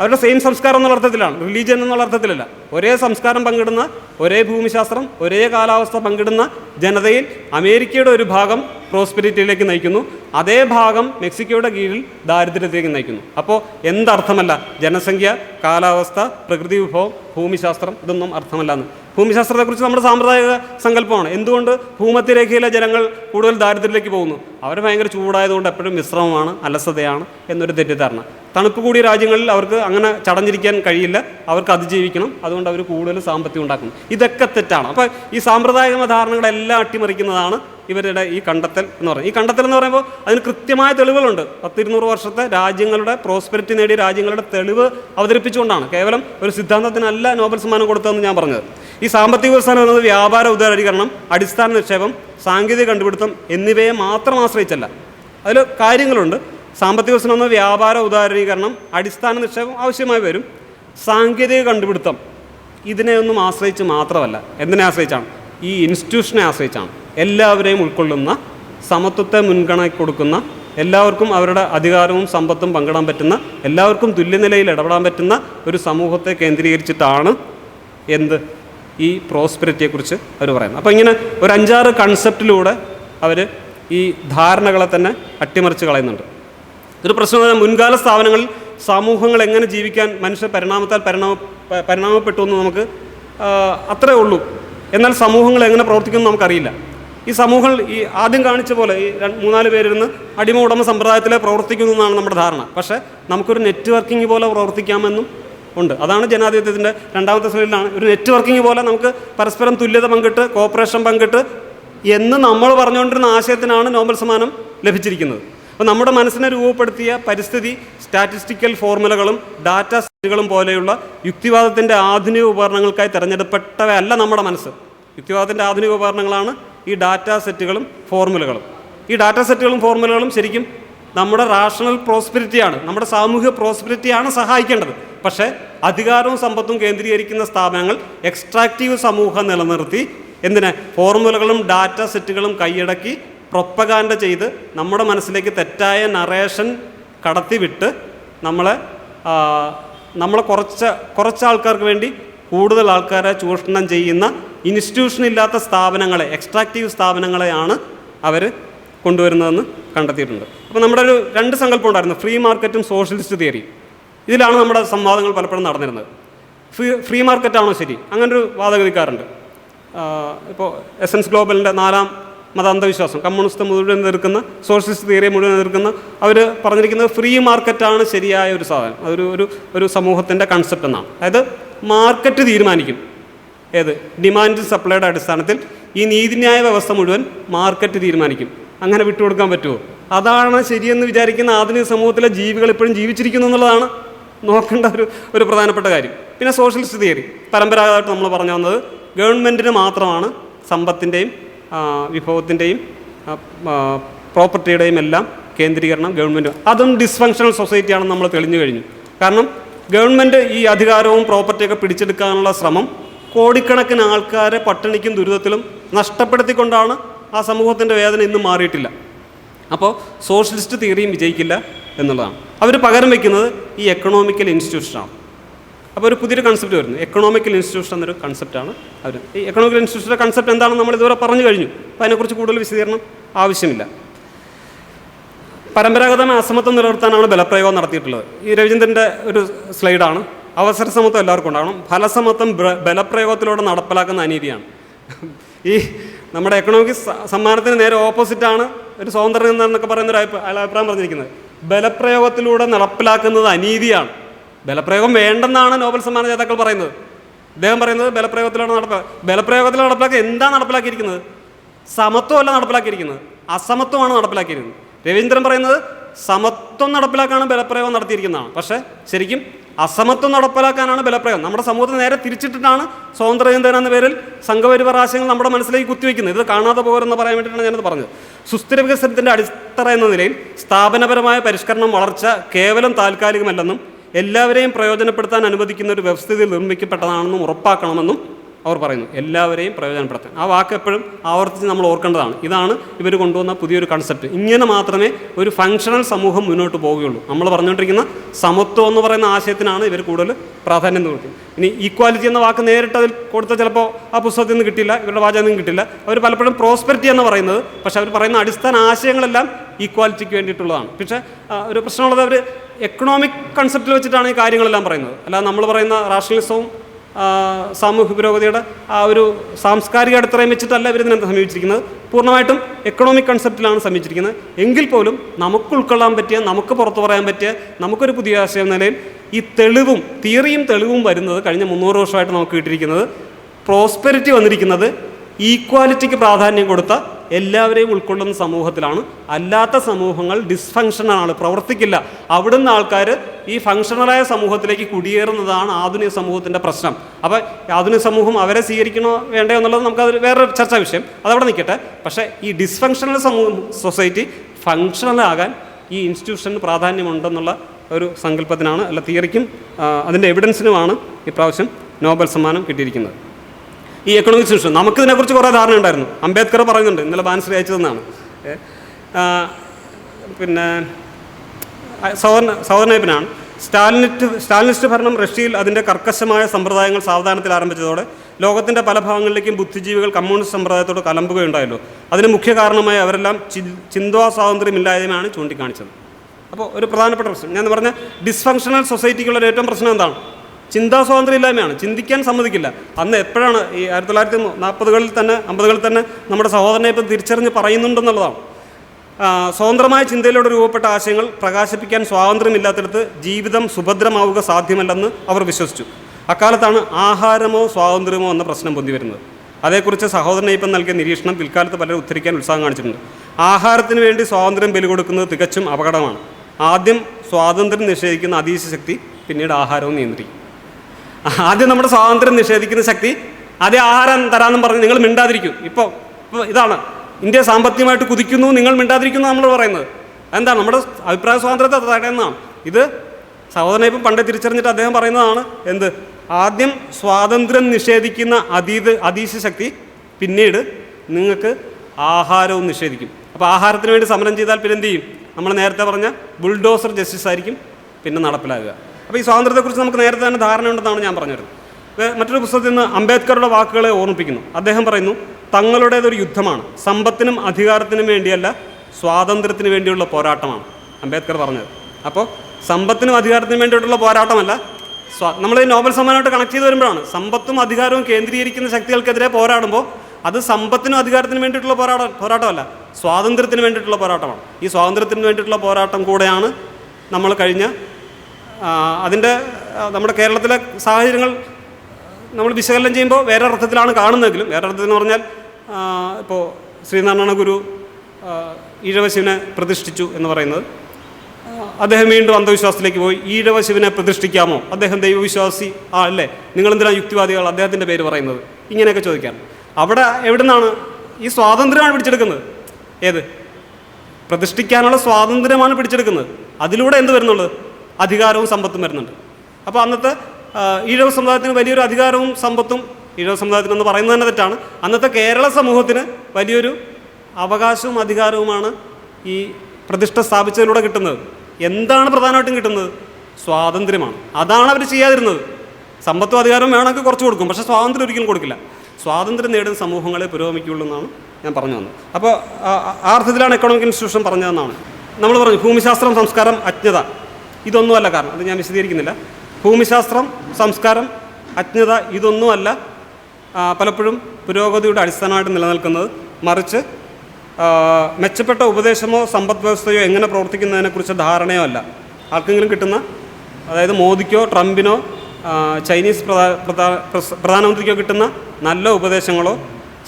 അവരുടെ സെയിം സംസ്കാരം എന്നുള്ള അർത്ഥത്തിലാണ്. റിലീജിയൻ എന്നുള്ള അർത്ഥത്തിലല്ല. ഒരേ സംസ്കാരം പങ്കിടുന്ന ഒരേ ഭൂമിശാസ്ത്രം ഒരേ കാലാവസ്ഥ പങ്കിടുന്ന ജനതയിൽ അമേരിക്കയുടെ ഒരു ഭാഗം പ്രോസ്പെരിറ്റിയിലേക്ക് നയിക്കുന്നു. അതേ ഭാഗം മെക്സിക്കോയുടെ കീഴിൽ ദാരിദ്ര്യത്തിലേക്ക് നയിക്കുന്നു. അപ്പോൾ എന്തർത്ഥമല്ല? ജനസംഖ്യ കാലാവസ്ഥ പ്രകൃതി വിഭവം ഭൂമിശാസ്ത്രം ഇതൊന്നും അർത്ഥമല്ല എന്ന് ഭൂമിശാസ്ത്രത്തെക്കുറിച്ച് നമ്മുടെ സാമ്പ്രദായിക സങ്കല്പമാണ്. എന്തുകൊണ്ട് ഭൂമത്തിരേഖയിലെ ജനങ്ങൾ കൂടുതൽ ദാരിദ്ര്യത്തിലേക്ക് പോകുന്നു? അവർ ഭയങ്കര ചൂടായതുകൊണ്ട് എപ്പോഴും വിശ്രമമാണ് അലസതയാണ് എന്നൊരു തെറ്റിദ്ധാരണ. തണുപ്പ് കൂടിയ രാജ്യങ്ങളിൽ അവർക്ക് അങ്ങനെ ചടഞ്ഞിരിക്കാൻ കഴിയില്ല. അവർക്ക് അതിജീവിക്കണം. അതുകൊണ്ട് അവർ കൂടുതൽ സാമ്പത്തികം ഉണ്ടാക്കുന്നു. ഇതൊക്കെ തെറ്റാണ്. അപ്പോൾ ഈ സാമ്പ്രദായിക ധാരണകളെല്ലാം അട്ടിമറിക്കുന്നതാണ് ഇവരുടെ ഈ കണ്ടെത്തൽ എന്ന് പറയുന്നത്. ഈ കണ്ടെത്തൽ എന്ന് പറയുമ്പോൾ അതിന് കൃത്യമായ തെളിവുകളുണ്ട്. പത്തിരുന്നൂറ് വർഷത്തെ രാജ്യങ്ങളുടെ പ്രോസ്പെരിറ്റി നേടിയ രാജ്യങ്ങളുടെ തെളിവ് അവതരിപ്പിച്ചുകൊണ്ടാണ്. കേവലം ഒരു സിദ്ധാന്തത്തിനല്ല നോബൽ സമ്മാനം കൊടുത്തതെന്ന് ഞാൻ പറഞ്ഞത്. ഈ സാമ്പത്തിക വികസനം എന്നത് വ്യാപാര ഉദാരീകരണം അടിസ്ഥാന നിക്ഷേപം സാങ്കേതിക കണ്ടുപിടുത്തം എന്നിവയെ മാത്രം ആശ്രയിച്ചല്ല. അതിൽ കാര്യങ്ങളുണ്ട്. സാമ്പത്തിക വികസനം എന്ന വ്യാപാര ഉദാരീകരണം അടിസ്ഥാന നിക്ഷേപം ആവശ്യമായി വരും. സാങ്കേതിക കണ്ടുപിടുത്തം ഇതിനെ ഒന്നും ആശ്രയിച്ച് മാത്രമല്ല. എന്തിനെ ആശ്രയിച്ചാണ്? ഈ ഇൻസ്റ്റിറ്റ്യൂഷനെ ആശ്രയിച്ചാണ്. എല്ലാവരെയും ഉൾക്കൊള്ളുന്ന സമത്വത്തെ മുൻഗണന കൊടുക്കുന്ന എല്ലാവർക്കും അവരുടെ അധികാരവും സമ്പത്തും പങ്കിടാൻ പറ്റുന്ന എല്ലാവർക്കും തുല്യനിലയിൽ ഇടപെടാൻ പറ്റുന്ന ഒരു സമൂഹത്തെ കേന്ദ്രീകരിച്ചിട്ടാണ് എന്ത്? ഈ പ്രോസ്പെരിറ്റിയെക്കുറിച്ച് അവർ പറയുന്നത് അപ്പോൾ ഇങ്ങനെ ഒരു അഞ്ചാറ് കൺസെപ്റ്റിലൂടെ അവർ ഈ ധാരണകളെ തന്നെ അട്ടിമറിച്ച് കളയുന്നുണ്ട്. ഇതൊരു പ്രശ്നം മുൻകാല സ്ഥാപനങ്ങളിൽ സമൂഹങ്ങൾ എങ്ങനെ ജീവിക്കാൻ മനുഷ്യ പരിണാമത്താൽ പരിണാമ പരിണാമപ്പെട്ടു എന്ന് നമുക്ക് അത്രേ ഉള്ളൂ. എന്നാൽ സമൂഹങ്ങൾ എങ്ങനെ പ്രവർത്തിക്കുമെന്ന് നമുക്കറിയില്ല. ഈ സമൂഹങ്ങൾ ഈ ആദ്യം കാണിച്ച പോലെ ഈ മൂന്നാൽ പേരിരുന്ന് അടിമ ഉടമ സമ്പ്രദായത്തിലെ പ്രവർത്തിക്കുന്നു എന്നാണ് നമ്മുടെ ധാരണ. പക്ഷേ നമുക്കൊരു നെറ്റ്വർക്കിംഗ് പോലെ പ്രവർത്തിക്കാമെന്നും ഉണ്ട്. അതാണ് ജനാധിപത്യത്തിന്റെ രണ്ടാമത്തെ സ്ലൈഡിലാണ് ഒരു നെറ്റ്വർക്കിംഗ് പോലെ നമുക്ക് പരസ്പരം തുല്യത പങ്കിട്ട് കോപ്പറേഷൻ പങ്കിട്ട് എന്ന് നമ്മൾ പറഞ്ഞുകൊണ്ടിരുന്ന ആശയത്തിനാണ് നോബൽ സമ്മാനം ലഭിച്ചിരിക്കുന്നത്. അപ്പോൾ നമ്മുടെ മനസ്സിനെ രൂപപ്പെടുത്തിയ പരിസ്ഥിതി സ്റ്റാറ്റിസ്റ്റിക്കൽ ഫോർമുലകളും ഡാറ്റ സെറ്റുകളും പോലെയുള്ള യുക്തിവാദത്തിന്റെ ആധുനിക ഉപകരണങ്ങൾക്കായി തിരഞ്ഞെടുപ്പെട്ടവയല്ല നമ്മുടെ മനസ്സ്. യുക്തിവാദത്തിന്റെ ആധുനിക ഉപകരണങ്ങളാണ് ഈ ഡാറ്റ സെറ്റുകളും ഫോർമുലകളും. ഈ ഡാറ്റ സെറ്റുകളും ഫോർമുലകളും ശരിക്കും നമ്മുടെ റാഷണൽ പ്രോസ്പെരിറ്റിയാണ് നമ്മുടെ സാമൂഹിക പ്രോസ്പെരിറ്റിയാണ് സഹായിക്കേണ്ടത്. പക്ഷേ അധികാരവും സമ്പത്തും കേന്ദ്രീകരിക്കുന്ന സ്ഥാപനങ്ങൾ എക്സ്ട്രാക്റ്റീവ് സമൂഹം നിലനിർത്തി എന്തിന്? ഫോർമുലകളും ഡാറ്റ സെറ്റുകളും കൈയടക്കി പ്രൊപ്പകാൻഡ ചെയ്ത് നമ്മുടെ മനസ്സിലേക്ക് തെറ്റായ നറേഷൻ കടത്തിവിട്ട് നമ്മളെ നമ്മളെ കുറച്ച് കുറച്ച് ആൾക്കാർക്ക് വേണ്ടി കൂടുതൽ ആൾക്കാരെ ചൂഷണം ചെയ്യുന്ന ഇൻസ്റ്റിറ്റ്യൂഷൻ ഇല്ലാത്ത സ്ഥാപനങ്ങളെ എക്സ്ട്രാക്റ്റീവ് സ്ഥാപനങ്ങളെയാണ് അവർ കൊണ്ടുവരുന്നതെന്ന് കണ്ടെത്തിയിട്ടുണ്ട്. അപ്പോൾ നമ്മുടെ ഒരു രണ്ട് സങ്കല്പം ഉണ്ടായിരുന്നു. ഫ്രീ മാർക്കറ്റും സോഷ്യലിസ്റ്റ് തിയറി. ഇതിലാണ് നമ്മുടെ സംവാദങ്ങൾ പലപ്പോഴും നടന്നിരുന്നത്. ഫ്രീ ഫ്രീ മാർക്കറ്റാണോ ശരി? അങ്ങനൊരു വാദഗതിക്കാരുണ്ട്. ഇപ്പോൾ എസൻസ് ഗ്ലോബലിന്റെ നാലാം മത അന്ധവിശ്വാസം കമ്മ്യൂണിസ്റ്റ് മുഴുവൻ എതിർക്കുന്ന സോഷ്യലിസ്റ്റ് തിയറിയെ മുഴുവൻ എതിർക്കുന്ന അവർ പറഞ്ഞിരിക്കുന്നത് ഫ്രീ മാർക്കറ്റാണ് ശരിയായ ഒരു സാധനം. അതൊരു ഒരു ഒരു സമൂഹത്തിന്റെ കൺസെപ്റ്റ് എന്നാണ്. അതായത് മാർക്കറ്റ് തീരുമാനിക്കും. ഏത്? ഡിമാൻഡ് സപ്ലൈയുടെ അടിസ്ഥാനത്തിൽ ഈ നീതിന്യായ വ്യവസ്ഥ മുഴുവൻ മാർക്കറ്റ് തീരുമാനിക്കും. അങ്ങനെ വിട്ടുകൊടുക്കാൻ പറ്റുമോ? അതാണ് ശരിയെന്ന് വിചാരിക്കുന്ന ആധുനിക സമൂഹത്തിലെ ജീവികൾ ഇപ്പോഴും ജീവിച്ചിരിക്കുന്നു എന്നുള്ളതാണ് നോക്കേണ്ട ഒരു ഒരു പ്രധാനപ്പെട്ട കാര്യം. പിന്നെ സോഷ്യലിസ്റ്റ് തിയറി പരമ്പരാഗതമായിട്ട് നമ്മൾ പറഞ്ഞു വന്നത് ഗവൺമെന്റിന് മാത്രമാണ് സമ്പത്തിന്റെയും വിഭവത്തിന്റെയും പ്രോപ്പർട്ടിയുടെയും എല്ലാം കേന്ദ്രീകരണം ഗവൺമെന്റ് അതും ഡിസ്ഫങ്ഷണൽ സൊസൈറ്റിയാണെന്ന് നമ്മൾ തെളിഞ്ഞു കഴിഞ്ഞു. കാരണം ഗവൺമെന്റ് ഈ അധികാരവും പ്രോപ്പർട്ടിയൊക്കെ പിടിച്ചെടുക്കാനുള്ള ശ്രമം കോടിക്കണക്കിന് ആൾക്കാരെ പട്ടിണിക്കും ദുരിതത്തിലും നഷ്ടപ്പെടുത്തിക്കൊണ്ടാണ് ആ സമൂഹത്തിന്റെ വേദന ഇന്നും മാറിയിട്ടില്ല. അപ്പോൾ സോഷ്യലിസ്റ്റ് തിയറിയും വിജയിക്കില്ല എന്നുള്ളതാണ്. അവർ പകരം വയ്ക്കുന്നത് ഈ എക്കണോമിക്കൽ ഇൻസ്റ്റിറ്റ്യൂഷനാണ് അപ്പോൾ ഒരു പുതിയൊരു കൺസെപ്റ്റ് വരുന്നു. എക്കണോമിക്കൽ ഇൻസ്റ്റിറ്റ്യൂഷൻ എന്നൊരു കൺസെപ്റ്റാണ് അവർ ഈ എക്കണോമിക്കൽ ഇൻസ്റ്റിറ്റ്യൂഷന്റെ കൺസെപ്റ്റ് എന്താണെന്ന് നമ്മൾ ഇതുവരെ പറഞ്ഞു കഴിഞ്ഞു. അപ്പോൾ അതിനെക്കുറിച്ച് കൂടുതൽ വിശദീകരണം ആവശ്യമില്ല. പരമ്പരാഗതമായ അസമത്വം നിലനിർത്താനാണ് ബലപ്രയോഗം നടത്തിയിട്ടുള്ളത്. ഈ രവിചന്ദ്രന്റെ ഒരു സ്ലൈഡാണ്. അവസര സമത്വം എല്ലാവർക്കും ഉണ്ടാകണം. ഫലസമത്വം ബലപ്രയോഗത്തിലൂടെ നടപ്പിലാക്കുന്ന അനീതിയാണ്. ഈ നമ്മുടെ എക്കണോമിക് സമ്മാനത്തിന് നേരെ ഓപ്പോസിറ്റാണ് ഒരു സ്വാതന്ത്ര്യം എന്നൊക്കെ പറയുന്ന ഒരു അഭിപ്രായം പറഞ്ഞിരിക്കുന്നത്. ബലപ്രയോഗത്തിലൂടെ നടപ്പിലാക്കുന്നത് അനീതിയാണ്. ബലപ്രയോഗം വേണ്ടെന്നാണ് നോബൽ സമ്മാന ജേതാക്കൾ പറയുന്നത്. അദ്ദേഹം പറയുന്നത് ബലപ്രയോഗത്തിലാണ് നടപ്പാ ബലപ്രയോഗത്തിൽ നടപ്പിലാക്കുക എന്താണ് നടപ്പിലാക്കിയിരിക്കുന്നത്? സമത്വമല്ല നടപ്പിലാക്കിയിരിക്കുന്നത്. അസമത്വമാണ് നടപ്പിലാക്കിയിരിക്കുന്നത്. രവീന്ദ്രൻ പറയുന്നത് സമത്വം നടപ്പിലാക്കാണ് ബലപ്രയോഗം നടത്തിയിരിക്കുന്നതാണ്. പക്ഷേ ശരിക്കും അസമത്വം നടപ്പിലാക്കാനാണ് ബലപ്രയോഗം. നമ്മുടെ സമൂഹത്തെ നേരെ തിരിച്ചിട്ടിട്ടാണ് സ്വാതന്ത്ര്യചിന്തന എന്ന പേരിൽ സംഘപരിവാർ ആശയങ്ങൾ നമ്മുടെ മനസ്സിലേക്ക് കുത്തിവെക്കുന്നത്. ഇത് കാണാതെ പോകരുതെന്ന് പറയാൻ വേണ്ടിയിട്ടാണ് ഞാനത് പറഞ്ഞത്. സുസ്ഥിര വികസനത്തിന്റെ അടിത്തറ എന്ന നിലയിൽ സ്ഥാപനപരമായ പരിഷ്കരണം വളർച്ച കേവലം താൽക്കാലികമല്ലെന്നും എല്ലാവരെയും പ്രയോജനപ്പെടുത്താൻ അനുവദിക്കുന്ന ഒരു വ്യവസ്ഥിതി നിർമ്മിക്കപ്പെട്ടതാണെന്നും ഉറപ്പാക്കണമെന്നും അവർ പറയുന്നു. എല്ലാവരെയും പ്രയോജനപ്പെടുത്താൻ. ആ വാക്ക് എപ്പോഴും ആവർത്തിച്ച് നമ്മൾ ഓർക്കേണ്ടതാണ്. ഇതാണ് ഇവർ കൊണ്ടുവന്ന പുതിയൊരു കൺസെപ്റ്റ് ഇങ്ങനെ മാത്രമേ ഒരു ഫങ്ഷണൽ സമൂഹം മുന്നോട്ട് പോവുകയുള്ളൂ. നമ്മൾ പറഞ്ഞുകൊണ്ടിരിക്കുന്ന സമത്വം എന്ന് പറയുന്ന ആശയത്തിനാണ് ഇവർ കൂടുതൽ പ്രാധാന്യം കൊടുക്കുന്നത്. ഇനി ഈക്വാലിറ്റി എന്ന വാക്ക് നേരിട്ട് അതിൽ കൊടുത്ത ചിലപ്പോൾ ആ പുസ്തകത്തിൽ നിന്ന് കിട്ടില്ല ഇവരുടെ വാചകത്തിൽ നിന്ന് കിട്ടില്ല. അവർ പലപ്പോഴും പ്രോസ്പെരിറ്റി എന്ന് പറയുന്നത്. പക്ഷേ അവർ പറയുന്ന അടിസ്ഥാന ആശയങ്ങളെല്ലാം ഈക്വാലിറ്റിക്ക് വേണ്ടിയിട്ടുള്ളതാണ്. പക്ഷേ ഒരു പ്രശ്നമുള്ളത് അവർ എക്കണോമിക് കൺസെപ്റ്റിൽ വെച്ചിട്ടാണ് ഈ കാര്യങ്ങളെല്ലാം പറയുന്നത്. അല്ലാതെ നമ്മൾ പറയുന്ന റാഷണലിസവും സാമൂഹ്യ പുരോഗതിയുടെ ആ ഒരു സാംസ്കാരിക അടിത്തറയും വെച്ചിട്ടല്ല ഇവരിതിനെ സമീപിച്ചിരിക്കുന്നത്. പൂർണമായിട്ടും എക്കണോമിക് കൺസെപ്റ്റിലാണ് സമീപിച്ചിരിക്കുന്നത്. എങ്കിൽ പോലും നമുക്ക് ഉൾക്കൊള്ളാൻ പറ്റിയ നമുക്ക് പുറത്തു പറയാൻ പറ്റിയ നമുക്കൊരു പുതിയ ആശയം നിലയിൽ ഈ തെളിവും തിയറിയും തെളിവും വരുന്നത് കഴിഞ്ഞ മുന്നൂറ് വർഷമായിട്ട് നമുക്ക് കിട്ടിയിരിക്കുന്നത്. പ്രോസ്പെരിറ്റി വന്നിരിക്കുന്നത് ഈക്വാലിറ്റിക്ക് പ്രാധാന്യം കൊടുത്ത എല്ലാവരെയും ഉൾക്കൊള്ളുന്ന സമൂഹത്തിലാണ്. അല്ലാത്ത സമൂഹങ്ങൾ ഡിസ്ഫങ്ഷനാണ് പ്രവർത്തിക്കില്ല. അവിടുന്ന് ആൾക്കാർ ഈ ഫങ്ഷണലായ സമൂഹത്തിലേക്ക് കുടിയേറുന്നതാണ് ആധുനിക സമൂഹത്തിന്റെ പ്രശ്നം. അപ്പോൾ ആധുനിക സമൂഹം അവരെ സ്വീകരിക്കണോ വേണ്ടോ എന്നുള്ളത് നമുക്കത് വേറെ ചർച്ചാ വിഷയം. അതവിടെ നിൽക്കട്ടെ. പക്ഷേ ഈ ഡിസ്ഫങ്ഷണൽ സമൂഹം സൊസൈറ്റി ഫങ്ഷണലാകാൻ ഈ ഇൻസ്റ്റിറ്റ്യൂഷന് പ്രാധാന്യമുണ്ടെന്നുള്ള ഒരു സങ്കല്പത്തിനാണ് അല്ല തിയറിക്കും അതിന്റെ എവിഡൻസിനുമാണ് ഇപ്രാവശ്യം നോബൽ സമ്മാനം കിട്ടിയിരിക്കുന്നത്. ഈ എക്കണോമിക് സിസ്റ്റം നമുക്ക് ഇതിനെക്കുറിച്ച് കുറേ ധാരണ ഉണ്ടായിരുന്നു. അംബേദ്കർ പറയുന്നുണ്ട് ഇന്നലെ ബാൻസ് അയച്ചതെന്നാണ്. പിന്നെ സഹോദരൻ സഹോദരനേപ്പനാണ് സ്റ്റാലിനിസ്റ്റ് സ്റ്റാലിനിസ്റ്റ് ഭരണം റഷ്യയിൽ അതിന്റെ കർക്കശമായ സമ്പ്രദായങ്ങൾ സാവധാനത്തിൽ ആരംഭിച്ചതോടെ ലോകത്തിന്റെ പല ഭാഗങ്ങളിലേക്കും ബുദ്ധിജീവികൾ കമ്മ്യൂണിസ്റ്റ് സമ്പ്രദായത്തോട് കലമ്പുകയുണ്ടായല്ലോ. അതിന് മുഖ്യ കാരണമായി അവരെല്ലാം ചി ചിന്താ സ്വാതന്ത്ര്യമില്ലായ്മയാണ് ചൂണ്ടിക്കാണിച്ചത്. അപ്പോൾ ഒരു പ്രധാനപ്പെട്ട പ്രശ്നം. ഞാൻ പറഞ്ഞ ഡിസ്ഫങ്ഷണൽ സൊസൈറ്റിക്കുള്ള ഏറ്റവും പ്രശ്നം എന്താണ്? ചിന്താ സ്വാതന്ത്ര്യം ഇല്ലായ്മയാണ് ചിന്തിക്കാൻ സമ്മതിക്കില്ല. അന്ന് എപ്പോഴാണ് ഈ ആയിരത്തി തൊള്ളായിരത്തി നാൽപ്പതുകളിൽ തന്നെ അമ്പതുകളിൽ തന്നെ നമ്മുടെ സഹോദരനെ ഇപ്പം തിരിച്ചറിഞ്ഞ് പറയുന്നുണ്ടെന്നുള്ളതാണ്. സ്വതന്ത്രമായ ചിന്തയിലൂടെ രൂപപ്പെട്ട ആശയങ്ങൾ പ്രകാശിപ്പിക്കാൻ സ്വാതന്ത്ര്യമില്ലാത്തിടത്ത് ജീവിതം സുഭദ്രമാവുക സാധ്യമല്ലെന്ന് അവർ വിശ്വസിച്ചു. അക്കാലത്താണ് ആഹാരമോ സ്വാതന്ത്ര്യമോ എന്ന പ്രശ്നം പൊന്തി വരുന്നത്. അതേക്കുറിച്ച് സഹോദരൻ ഇപ്പം നൽകിയ നിരീക്ഷണം പിൽക്കാലത്ത് പലരും ഉദ്ധരിക്കാൻ ഉത്സാഹം കാണിച്ചിട്ടുണ്ട്. ആഹാരത്തിന് വേണ്ടി സ്വാതന്ത്ര്യം ബലി കൊടുക്കുന്നത് തികച്ചും അപകടമാണ്. ആദ്യം സ്വാതന്ത്ര്യം നിഷേധിക്കുന്ന അതീശ ശക്തി പിന്നീട് ആഹാരവും നിയന്ത്രിക്കും. ആദ്യം നമ്മുടെ സ്വാതന്ത്ര്യം നിഷേധിക്കുന്ന ശക്തി ആദ്യം ആഹാരം തരാമെന്നും പറഞ്ഞ് നിങ്ങൾ മിണ്ടാതിരിക്കും. ഇപ്പോൾ ഇപ്പോൾ ഇതാണ്. ഇന്ത്യ സാമ്പത്തികമായിട്ട് കുതിക്കുന്നു നിങ്ങൾ മിണ്ടാതിരിക്കുന്നു നമ്മൾ പറയുന്നത്. എന്താണ് നമ്മുടെ അഭിപ്രായ സ്വാതന്ത്ര്യത്തെ തടയുന്നതാണ്. ഇത് സഹോദരനെ ഇപ്പം പണ്ടേ തിരിച്ചറിഞ്ഞിട്ട് അദ്ദേഹം പറയുന്നതാണ് എന്ത്? ആദ്യം സ്വാതന്ത്ര്യം നിഷേധിക്കുന്ന അതീത് അതീശ ശക്തി പിന്നീട് നിങ്ങൾക്ക് ആഹാരവും നിഷേധിക്കും. അപ്പോൾ ആഹാരത്തിന് വേണ്ടി സമരം ചെയ്താൽ പിന്നെ എന്ത് ചെയ്യും? നമ്മൾ നേരത്തെ പറഞ്ഞ ബുൾഡോസർ ജസ്റ്റിസ് ആയിരിക്കും പിന്നെ നടപ്പിലാകുക. അപ്പോൾ ഈ സ്വാതന്ത്ര്യത്തെക്കുറിച്ച് നമുക്ക് നേരത്തെ തന്നെ ധാരണ ഉണ്ടെന്നാണ് ഞാൻ പറഞ്ഞത് മറ്റൊരു പുസ്തകത്തിൽ നിന്ന് അംബേദ്കറുടെ വാക്കുകളെ ഓർമ്മിപ്പിക്കുന്നു. അദ്ദേഹം പറയുന്നു തങ്ങളുടേതൊരു യുദ്ധമാണ് സമ്പത്തിനും അധികാരത്തിനും വേണ്ടിയല്ല സ്വാതന്ത്ര്യത്തിന് വേണ്ടിയുള്ള പോരാട്ടമാണ്. അംബേദ്കർ പറഞ്ഞത്. അപ്പോൾ സമ്പത്തിനും അധികാരത്തിനും വേണ്ടിയിട്ടുള്ള പോരാട്ടമല്ല സ്വാ നമ്മൾ നോബൽ സമ്മാനമായിട്ട് കണക്ട് ചെയ്ത് വരുമ്പോഴാണ് സമ്പത്തും അധികാരവും കേന്ദ്രീകരിക്കുന്ന ശക്തികൾക്കെതിരെ പോരാടുമ്പോൾ അത് സമ്പത്തിനും അധികാരത്തിനും വേണ്ടിയിട്ടുള്ള പോരാട്ട പോരാട്ടമല്ല സ്വാതന്ത്ര്യത്തിന് വേണ്ടിയിട്ടുള്ള പോരാട്ടമാണ്. ഈ സ്വാതന്ത്ര്യത്തിന് വേണ്ടിയിട്ടുള്ള പോരാട്ടം കൂടെയാണ് നമ്മൾ കഴിഞ്ഞ അതിന്റെ നമ്മുടെ കേരളത്തിലെ സാഹചര്യങ്ങൾ നമ്മൾ വിശകലനം ചെയ്യുമ്പോൾ വേറെ അർത്ഥത്തിലാണ് കാണുന്നതെങ്കിലും വേറെ അർത്ഥത്തിൽ എന്ന് പറഞ്ഞാൽ ഇപ്പോൾ ശ്രീനാരായണ ഗുരു ഈഴവശിവനെ ഈഴവ ശിവനെ പ്രതിഷ്ഠിച്ചു എന്ന് പറയുന്നത്. അദ്ദേഹം വീണ്ടും അന്ധവിശ്വാസത്തിലേക്ക് പോയി. ഈഴവശിവനെ പ്രതിഷ്ഠിക്കാമോ? അദ്ദേഹം ദൈവവിശ്വാസി ആ അല്ലേ? നിങ്ങളെന്തിനാ യുക്തിവാദികൾ? അദ്ദേഹത്തിന്റെ പേര് പറയുന്നത്. ഇങ്ങനെയൊക്കെ ചോദിക്കാൻ അവിടെ എവിടെ നിന്നാണ് ഈ സ്വാതന്ത്ര്യമാണ് പിടിച്ചെടുക്കുന്നത്? ഏത്? പ്രതിഷ്ഠിക്കാനുള്ള സ്വാതന്ത്ര്യമാണ് പിടിച്ചെടുക്കുന്നത്. അതിലൂടെ എന്ത് വരുന്നുള്ളത്? അധികാരവും സമ്പത്തും വരുന്നുണ്ട്. അപ്പോൾ അന്നത്തെ ഈഴവ സമുദായത്തിന് വലിയൊരു അധികാരവും സമ്പത്തും ഈഴവ സമുദായത്തിന് എന്ന് പറയുന്നത് തന്നെ തെറ്റാണ്. അന്നത്തെ കേരള സമൂഹത്തിന് വലിയൊരു അവകാശവും അധികാരവുമാണ് ഈ പ്രതിഷ്ഠ സ്ഥാപിച്ചതിലൂടെ കിട്ടുന്നത്. എന്താണ് പ്രധാനമായിട്ടും കിട്ടുന്നത്? സ്വാതന്ത്ര്യമാണ്. അതാണ് അവർ ചെയ്യാതിരുന്നത്. സമ്പത്തും അധികാരവും വേണമെങ്കിൽ കുറച്ച് കൊടുക്കും പക്ഷേ സ്വാതന്ത്ര്യം ഒരിക്കലും കൊടുക്കില്ല. സ്വാതന്ത്ര്യം നേടുന്ന സമൂഹങ്ങളെ പുരോഗമിക്കുള്ളൂ എന്നാണ് ഞാൻ പറഞ്ഞു വന്നത്. അപ്പോൾ ആ അർത്ഥത്തിലാണ് എക്കണോമിക് ഇൻസ്റ്റിറ്റ്യൂഷൻ പറഞ്ഞതെന്നാണ്. നമ്മൾ പറഞ്ഞു ഭൂമിശാസ്ത്രം സംസ്കാരം അജ്ഞത. ഇതൊന്നുമല്ല കാരണം അത് ഞാൻ വിശദീകരിക്കുന്നില്ല. ഭൂമിശാസ്ത്രം സംസ്കാരം അജ്ഞത ഇതൊന്നുമല്ല പലപ്പോഴും പുരോഗതിയുടെ അടിസ്ഥാനമായിട്ട് നിലനിൽക്കുന്നത്. മറിച്ച് മെച്ചപ്പെട്ട ഉപദേശമോ സമ്പദ് വ്യവസ്ഥയോ എങ്ങനെ പ്രവർത്തിക്കുന്നതിനെക്കുറിച്ച് ധാരണയോ അല്ല. ആർക്കെങ്കിലും കിട്ടുന്ന അതായത് മോദിക്കോ ട്രംപിനോ ചൈനീസ് പ്രധാനമന്ത്രിക്കോ കിട്ടുന്ന നല്ല ഉപദേശങ്ങളോ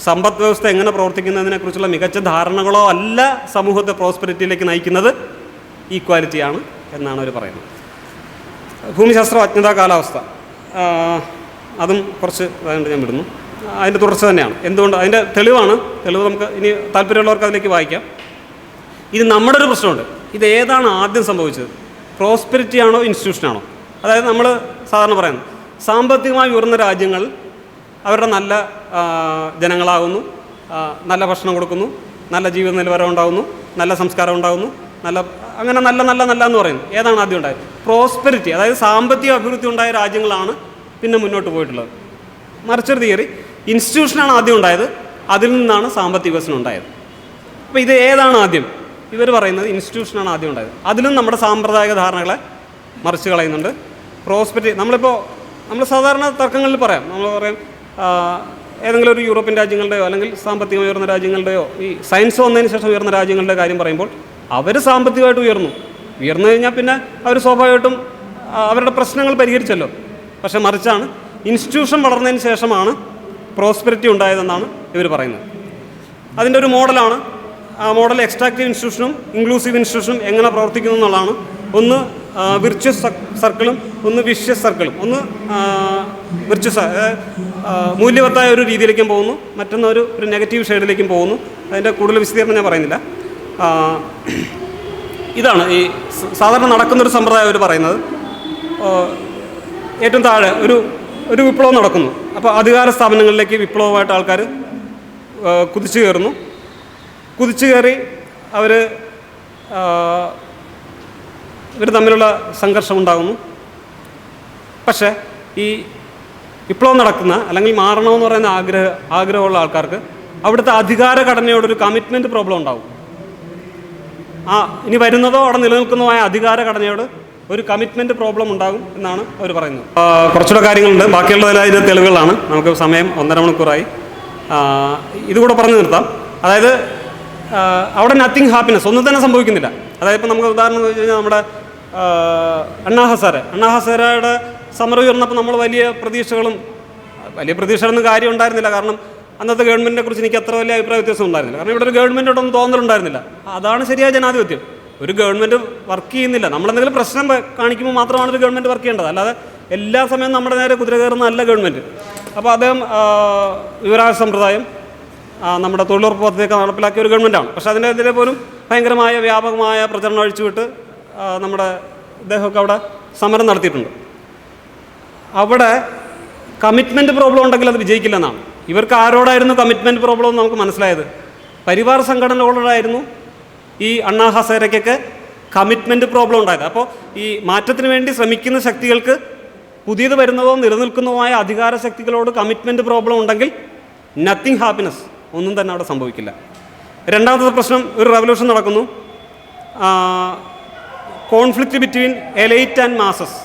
സമ്പദ് വ്യവസ്ഥ എങ്ങനെ പ്രവർത്തിക്കുന്നതിനെക്കുറിച്ചുള്ള മികച്ച ധാരണകളോ അല്ല സമൂഹത്തെ പ്രോസ്പെരിറ്റിയിലേക്ക് നയിക്കുന്നത് ഈക്വാലിറ്റിയാണ് എന്നാണ് അവർ പറയുന്നത്. ഭൂമിശാസ്ത്രം അജ്ഞത കാലാവസ്ഥ. അതും കുറച്ച് അതുകൊണ്ട് ഞാൻ വിടുന്നു. അതിന്റെ തുടർച്ച തന്നെയാണ്. എന്തുകൊണ്ട്? അതിന്റെ തെളിവാണ്. തെളിവ് നമുക്ക് ഇനി താല്പര്യമുള്ളവർക്ക് അതിലേക്ക് വായിക്കാം. ഇത് നമ്മുടെ ഒരു പ്രശ്നമുണ്ട്. ഇത് ഏതാണ് ആദ്യം സംഭവിച്ചത്? പ്രോസ്പെരിറ്റി ആണോ ഇൻസ്റ്റിറ്റ്യൂഷനാണോ അതായത് നമ്മൾ സാധാരണ പറയുന്നത് സാമ്പത്തികമായി ഉയർന്ന രാജ്യങ്ങൾ അവരുടെ നല്ല ജനങ്ങളാകുന്നു നല്ല ഭക്ഷണം കൊടുക്കുന്നു നല്ല ജീവിത നിലവാരം ഉണ്ടാകുന്നു നല്ല സംസ്കാരം ഉണ്ടാകുന്നു നല്ല അങ്ങനെ നല്ല നല്ല നല്ല എന്ന് പറയുന്നത് ഏതാണ് ആദ്യം ഉണ്ടായത്? പ്രോസ്പെരിറ്റി അതായത് സാമ്പത്തിക അഭിവൃദ്ധി ഉണ്ടായ രാജ്യങ്ങളാണ് പിന്നെ മുന്നോട്ട് പോയിട്ടുള്ളത്. മറിച്ചൊരു തിയറി ഇൻസ്റ്റിറ്റ്യൂഷനാണ് ആദ്യം ഉണ്ടായത്. അതിൽ നിന്നാണ് സാമ്പത്തിക വികസനം ഉണ്ടായത്. അപ്പോൾ ഇത് ഏതാണ് ആദ്യം? ഇവർ പറയുന്നത് ഇൻസ്റ്റിറ്റ്യൂഷനാണ് ആദ്യം ഉണ്ടായത്. അതിലും നമ്മുടെ സാമ്പ്രദായിക ധാരണകളെ മറിച്ച് കളയുന്നുണ്ട്. പ്രോസ്പെരിറ്റി നമ്മളിപ്പോൾ നമ്മൾ സാധാരണ തർക്കങ്ങളിൽ പറയാം. നമ്മൾ പറയും ഏതെങ്കിലും ഒരു യൂറോപ്യൻ രാജ്യങ്ങളുടെയോ അല്ലെങ്കിൽ സാമ്പത്തികം ഉയർന്ന രാജ്യങ്ങളുടെയോ ഈ സയൻസ് വന്നതിന് ശേഷം ഉയർന്ന രാജ്യങ്ങളുടെ കാര്യം പറയുമ്പോൾ അവർ സാമ്പത്തികമായിട്ട് ഉയർന്നു. ഉയർന്നു കഴിഞ്ഞാൽ പിന്നെ അവർ സ്വാഭാവികമായിട്ടും അവരുടെ പ്രശ്നങ്ങൾ പരിഹരിച്ചല്ലോ. പക്ഷെ മറിച്ചാണ് ഇൻസ്റ്റിറ്റ്യൂഷൻ വളർന്നതിന് ശേഷമാണ് പ്രോസ്പെരിറ്റി ഉണ്ടായതെന്നാണ് ഇവർ പറയുന്നത്. അതിന്റെ ഒരു മോഡലാണ് ആ മോഡൽ എക്സ്ട്രാക്റ്റീവ് ഇൻസ്റ്റിറ്റ്യൂഷനും ഇൻക്ലൂസീവ് ഇൻസ്റ്റിറ്റ്യൂഷനും എങ്ങനെ പ്രവർത്തിക്കുന്നു എന്നുള്ളതാണ്. ഒന്ന് വിർച്വസ് സർക്കിളും ഒന്ന് വിഷ്യസ് സർക്കിളും ഒന്ന് വിർച്വസ് മൂല്യവത്തായ ഒരു രീതിയിലേക്കും പോകുന്നു. മറ്റൊന്നൊരു ഒരു നെഗറ്റീവ് ഷെയ്ഡിലേക്കും പോകുന്നു. അതിന്റെ കൂടുതൽ വിശദീകരണം ഞാൻ പറയുന്നില്ല. ഇതാണ് ഈ സാധാരണ നടക്കുന്നൊരു സമ്പ്രദായം അവർ പറയുന്നത്. ഏറ്റവും താഴെ ഒരു ഒരു വിപ്ലവം നടക്കുന്നു. അപ്പോൾ അധികാര സ്ഥാപനങ്ങളിലേക്ക് വിപ്ലവമായിട്ട് ആൾക്കാർ കുതിച്ചു കയറുന്നു. കുതിച്ചു കയറി അവർ ഇവർ തമ്മിലുള്ള സംഘർഷം ഉണ്ടാകുന്നു. പക്ഷേ ഈ വിപ്ലവം നടക്കുന്ന അല്ലെങ്കിൽ മാറണമെന്ന് പറയുന്ന ആഗ്രഹ ആഗ്രഹമുള്ള ആൾക്കാർക്ക് അവിടുത്തെ അധികാര ഘടനയോടൊരു കമ്മിറ്റ്മെന്റ് പ്രോബ്ലം ഉണ്ടാവും ആ ഇനി വരുന്നതോ അവിടെ നിലനിൽക്കുന്നതുമായ അധികാര ഘടനയോട് ഒരു കമ്മിറ്റ്മെന്റ് പ്രോബ്ലം ഉണ്ടാകും എന്നാണ് അവർ പറയുന്നത്. കുറച്ചുകൂടെ കാര്യങ്ങളുണ്ട്. ബാക്കിയുള്ളതെല്ലാം ഇതിന്റെ തെളിവുകളാണ്. നമുക്ക് സമയം ഒന്നര മണിക്കൂറായി. ഇതുകൂടെ പറഞ്ഞു നിർത്താം. അതായത് അവിടെ നത്തിങ് ഹാപ്പിനെസ് ഒന്നും തന്നെ സംഭവിക്കുന്നില്ല. അതായത് ഇപ്പം നമുക്ക് ഉദാഹരണം വെച്ച് കഴിഞ്ഞാൽ നമ്മുടെ അണ്ണാ ഹസാര. അണ്ണാ ഹസാരയുടെ സമരം ഉയർന്നപ്പോൾ നമ്മൾ വലിയ പ്രതീക്ഷകളും വലിയ പ്രതീക്ഷകളൊന്നും കാര്യം ഉണ്ടായിരുന്നില്ല കാരണം അന്നത്തെ ഗവൺമെന്റിനെ കുറിച്ച് എനിക്ക് അത്ര വലിയ അഭിപ്രായ വ്യത്യാസം ഉണ്ടായിരുന്നില്ല. കാരണം ഇവിടെ ഒരു ഗവൺമെന്റോടൊന്നും തോന്നലുണ്ടായിരുന്നില്ല. അതാണ് ശരിയായ ജനാധിപത്യം. ഒരു ഗവൺമെന്റ് വർക്ക് ചെയ്യുന്നില്ല. നമ്മളെന്തെങ്കിലും പ്രശ്നം കാണിക്കുമ്പോൾ മാത്രമാണ് ഒരു ഗവൺമെന്റ് വർക്ക് ചെയ്യേണ്ടത്. അല്ലാതെ എല്ലാ സമയവും നമ്മുടെ നേരെ കുതിര കയറുന്നതല്ല ഗവൺമെന്റ് അപ്പോൾ അദ്ദേഹം വിവരാവകാശ സമ്പ്രദായം നമ്മുടെ തൊഴിലുറപ്പ് പദ്ധതിയൊക്കെ നടപ്പിലാക്കിയ ഒരു ഗവൺമെന്റാണ് പക്ഷേ അതിനെതിരെ പോലും ഭയങ്കരമായ വ്യാപകമായ പ്രചരണം അഴിച്ചുവിട്ട് നമ്മുടെ ഇദ്ദേഹമൊക്കെ അവിടെ സമരം നടത്തിയിട്ടുണ്ട്. അവിടെ കമ്മിറ്റ്മെന്റ് പ്രോബ്ലം ഉണ്ടെങ്കിൽ അത് വിജയിക്കില്ലെന്നാണ്. ഇവർക്ക് ആരോടായിരുന്നു കമ്മിറ്റ്മെന്റ് പ്രോബ്ലം എന്ന് നമുക്ക് മനസ്സിലായത്? പരിവാർ സംഘടനകളോടായിരുന്നു ഈ അണ്ണാ ഹസേരയ്ക്കൊക്കെ കമ്മിറ്റ്മെന്റ് പ്രോബ്ലം ഉണ്ടായത്. അപ്പോൾ ഈ മാറ്റത്തിന് വേണ്ടി ശ്രമിക്കുന്ന ശക്തികൾക്ക് പുതിയത് വരുന്നതോ നിലനിൽക്കുന്നതുമായ അധികാര ശക്തികളോട് കമ്മിറ്റ്മെന്റ് പ്രോബ്ലം ഉണ്ടെങ്കിൽ നത്തിങ് ഹാപ്പിനെസ് ഒന്നും തന്നെ അവിടെ സംഭവിക്കില്ല. രണ്ടാമത്തെ പ്രശ്നം ഒരു റവല്യൂഷൻ നടക്കുന്നു. Conflict between elite and masses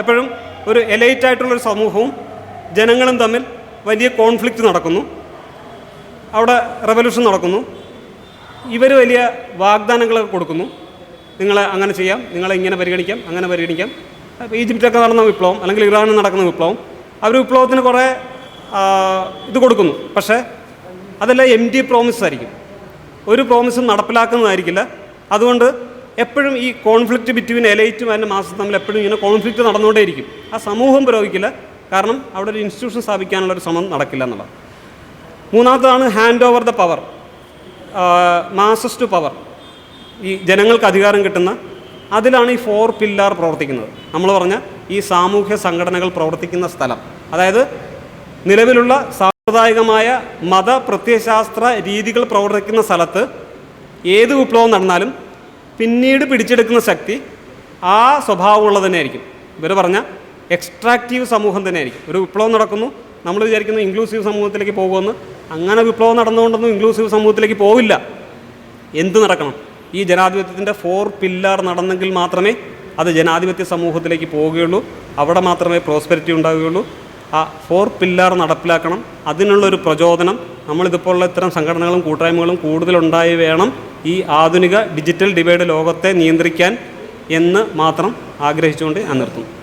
എപ്പോഴും ഒരു എലൈറ്റ് ആയിട്ടുള്ളൊരു സമൂഹവും ജനങ്ങളും തമ്മിൽ വലിയ കോൺഫ്ലിക്റ്റ് നടക്കുന്നു. അവിടെ റെവല്യൂഷൻ നടക്കുന്നു. ഇവർ വലിയ വാഗ്ദാനങ്ങളൊക്കെ കൊടുക്കുന്നു. നിങ്ങളെ അങ്ങനെ ചെയ്യാം നിങ്ങളെ ഇങ്ങനെ പരിഗണിക്കാം അങ്ങനെ പരിഗണിക്കാം. അപ്പോൾ ഈജിപ്റ്റൊക്കെ നടന്ന വിപ്ലവം അല്ലെങ്കിൽ ഇറാനിൽ നടക്കുന്ന വിപ്ലവം അവർ വിപ്ലവത്തിന് കുറേ ഇത് കൊടുക്കുന്നു. പക്ഷേ അതെല്ലാം എം ടി പ്രോമിസ് ആയിരിക്കും. ഒരു പ്രോമിസും നടപ്പിലാക്കുന്നതായിരിക്കില്ല. അതുകൊണ്ട് എപ്പോഴും ഈ കോൺഫ്ലിക്റ്റ് ബിറ്റ്വീൻ എലൈറ്റും അതിന്റെ മാസം തമ്മിൽ എപ്പോഴും ഇങ്ങനെ കോൺഫ്ലിക്റ്റ് നടന്നുകൊണ്ടേയിരിക്കും. ആ സമൂഹം പുരോഗമിക്കില്ല. കാരണം അവിടെ ഒരു ഇൻസ്റ്റിറ്റ്യൂഷൻ സ്ഥാപിക്കാനുള്ള ഒരു ശ്രമം നടക്കില്ല എന്നുള്ളത്. മൂന്നാമത്തതാണ് hand over the power masses to power ഈ ജനങ്ങൾക്ക് അധികാരം കിട്ടുന്ന അതിലാണ് ഈ ഫോർ പില്ലാർ പ്രവർത്തിക്കുന്നത്. നമ്മൾ പറഞ്ഞ ഈ സാമൂഹ്യ സംഘടനകൾ പ്രവർത്തിക്കുന്ന സ്ഥലം. അതായത് നിലവിലുള്ള സാമ്പ്രദായികമായ മത പ്രത്യയശാസ്ത്ര രീതികൾ പ്രവർത്തിക്കുന്ന സ്ഥലത്ത് ഏത് വിപ്ലവം നടന്നാലും പിന്നീട് പിടിച്ചെടുക്കുന്ന ശക്തി ആ സ്വഭാവമുള്ളത് തന്നെയായിരിക്കും. ഇവർ പറഞ്ഞ എക്സ്ട്രാക്റ്റീവ് സമൂഹം തന്നെയായിരിക്കും. ഒരു വിപ്ലവം നടക്കുന്നു നമ്മൾ വിചാരിക്കുന്നു ഇൻക്ലൂസീവ് സമൂഹത്തിലേക്ക് പോകുമെന്ന്. അങ്ങനെ വിപ്ലവം നടന്നുകൊണ്ടൊന്നും ഇൻക്ലൂസീവ് സമൂഹത്തിലേക്ക് പോവില്ല. എന്ത് നടക്കണം? ഈ ജനാധിപത്യത്തിന്റെ ഫോർ പില്ലർ നടന്നെങ്കിൽ മാത്രമേ അത് ജനാധിപത്യ സമൂഹത്തിലേക്ക് പോവുകയുള്ളൂ അവിടെ മാത്രമേ പ്രോസ്പെരിറ്റി ഉണ്ടാവുകയുള്ളൂ. ആ ഫോർ പില്ലർ നടപ്പിലാക്കണം. അതിനുള്ളൊരു പ്രചോദനം നമ്മളിതുപോലുള്ള ഇത്തരം സംഘടനകളും കൂട്ടായ്മകളും കൂടുതലുണ്ടായി വേണം ഈ ആധുനിക ഡിജിറ്റൽ ഡിവൈഡ് ലോകത്തെ നിയന്ത്രിക്കാൻ എന്ന് മാത്രം ആഗ്രഹിച്ചുകൊണ്ട് ഞാൻ നിർത്തുന്നു.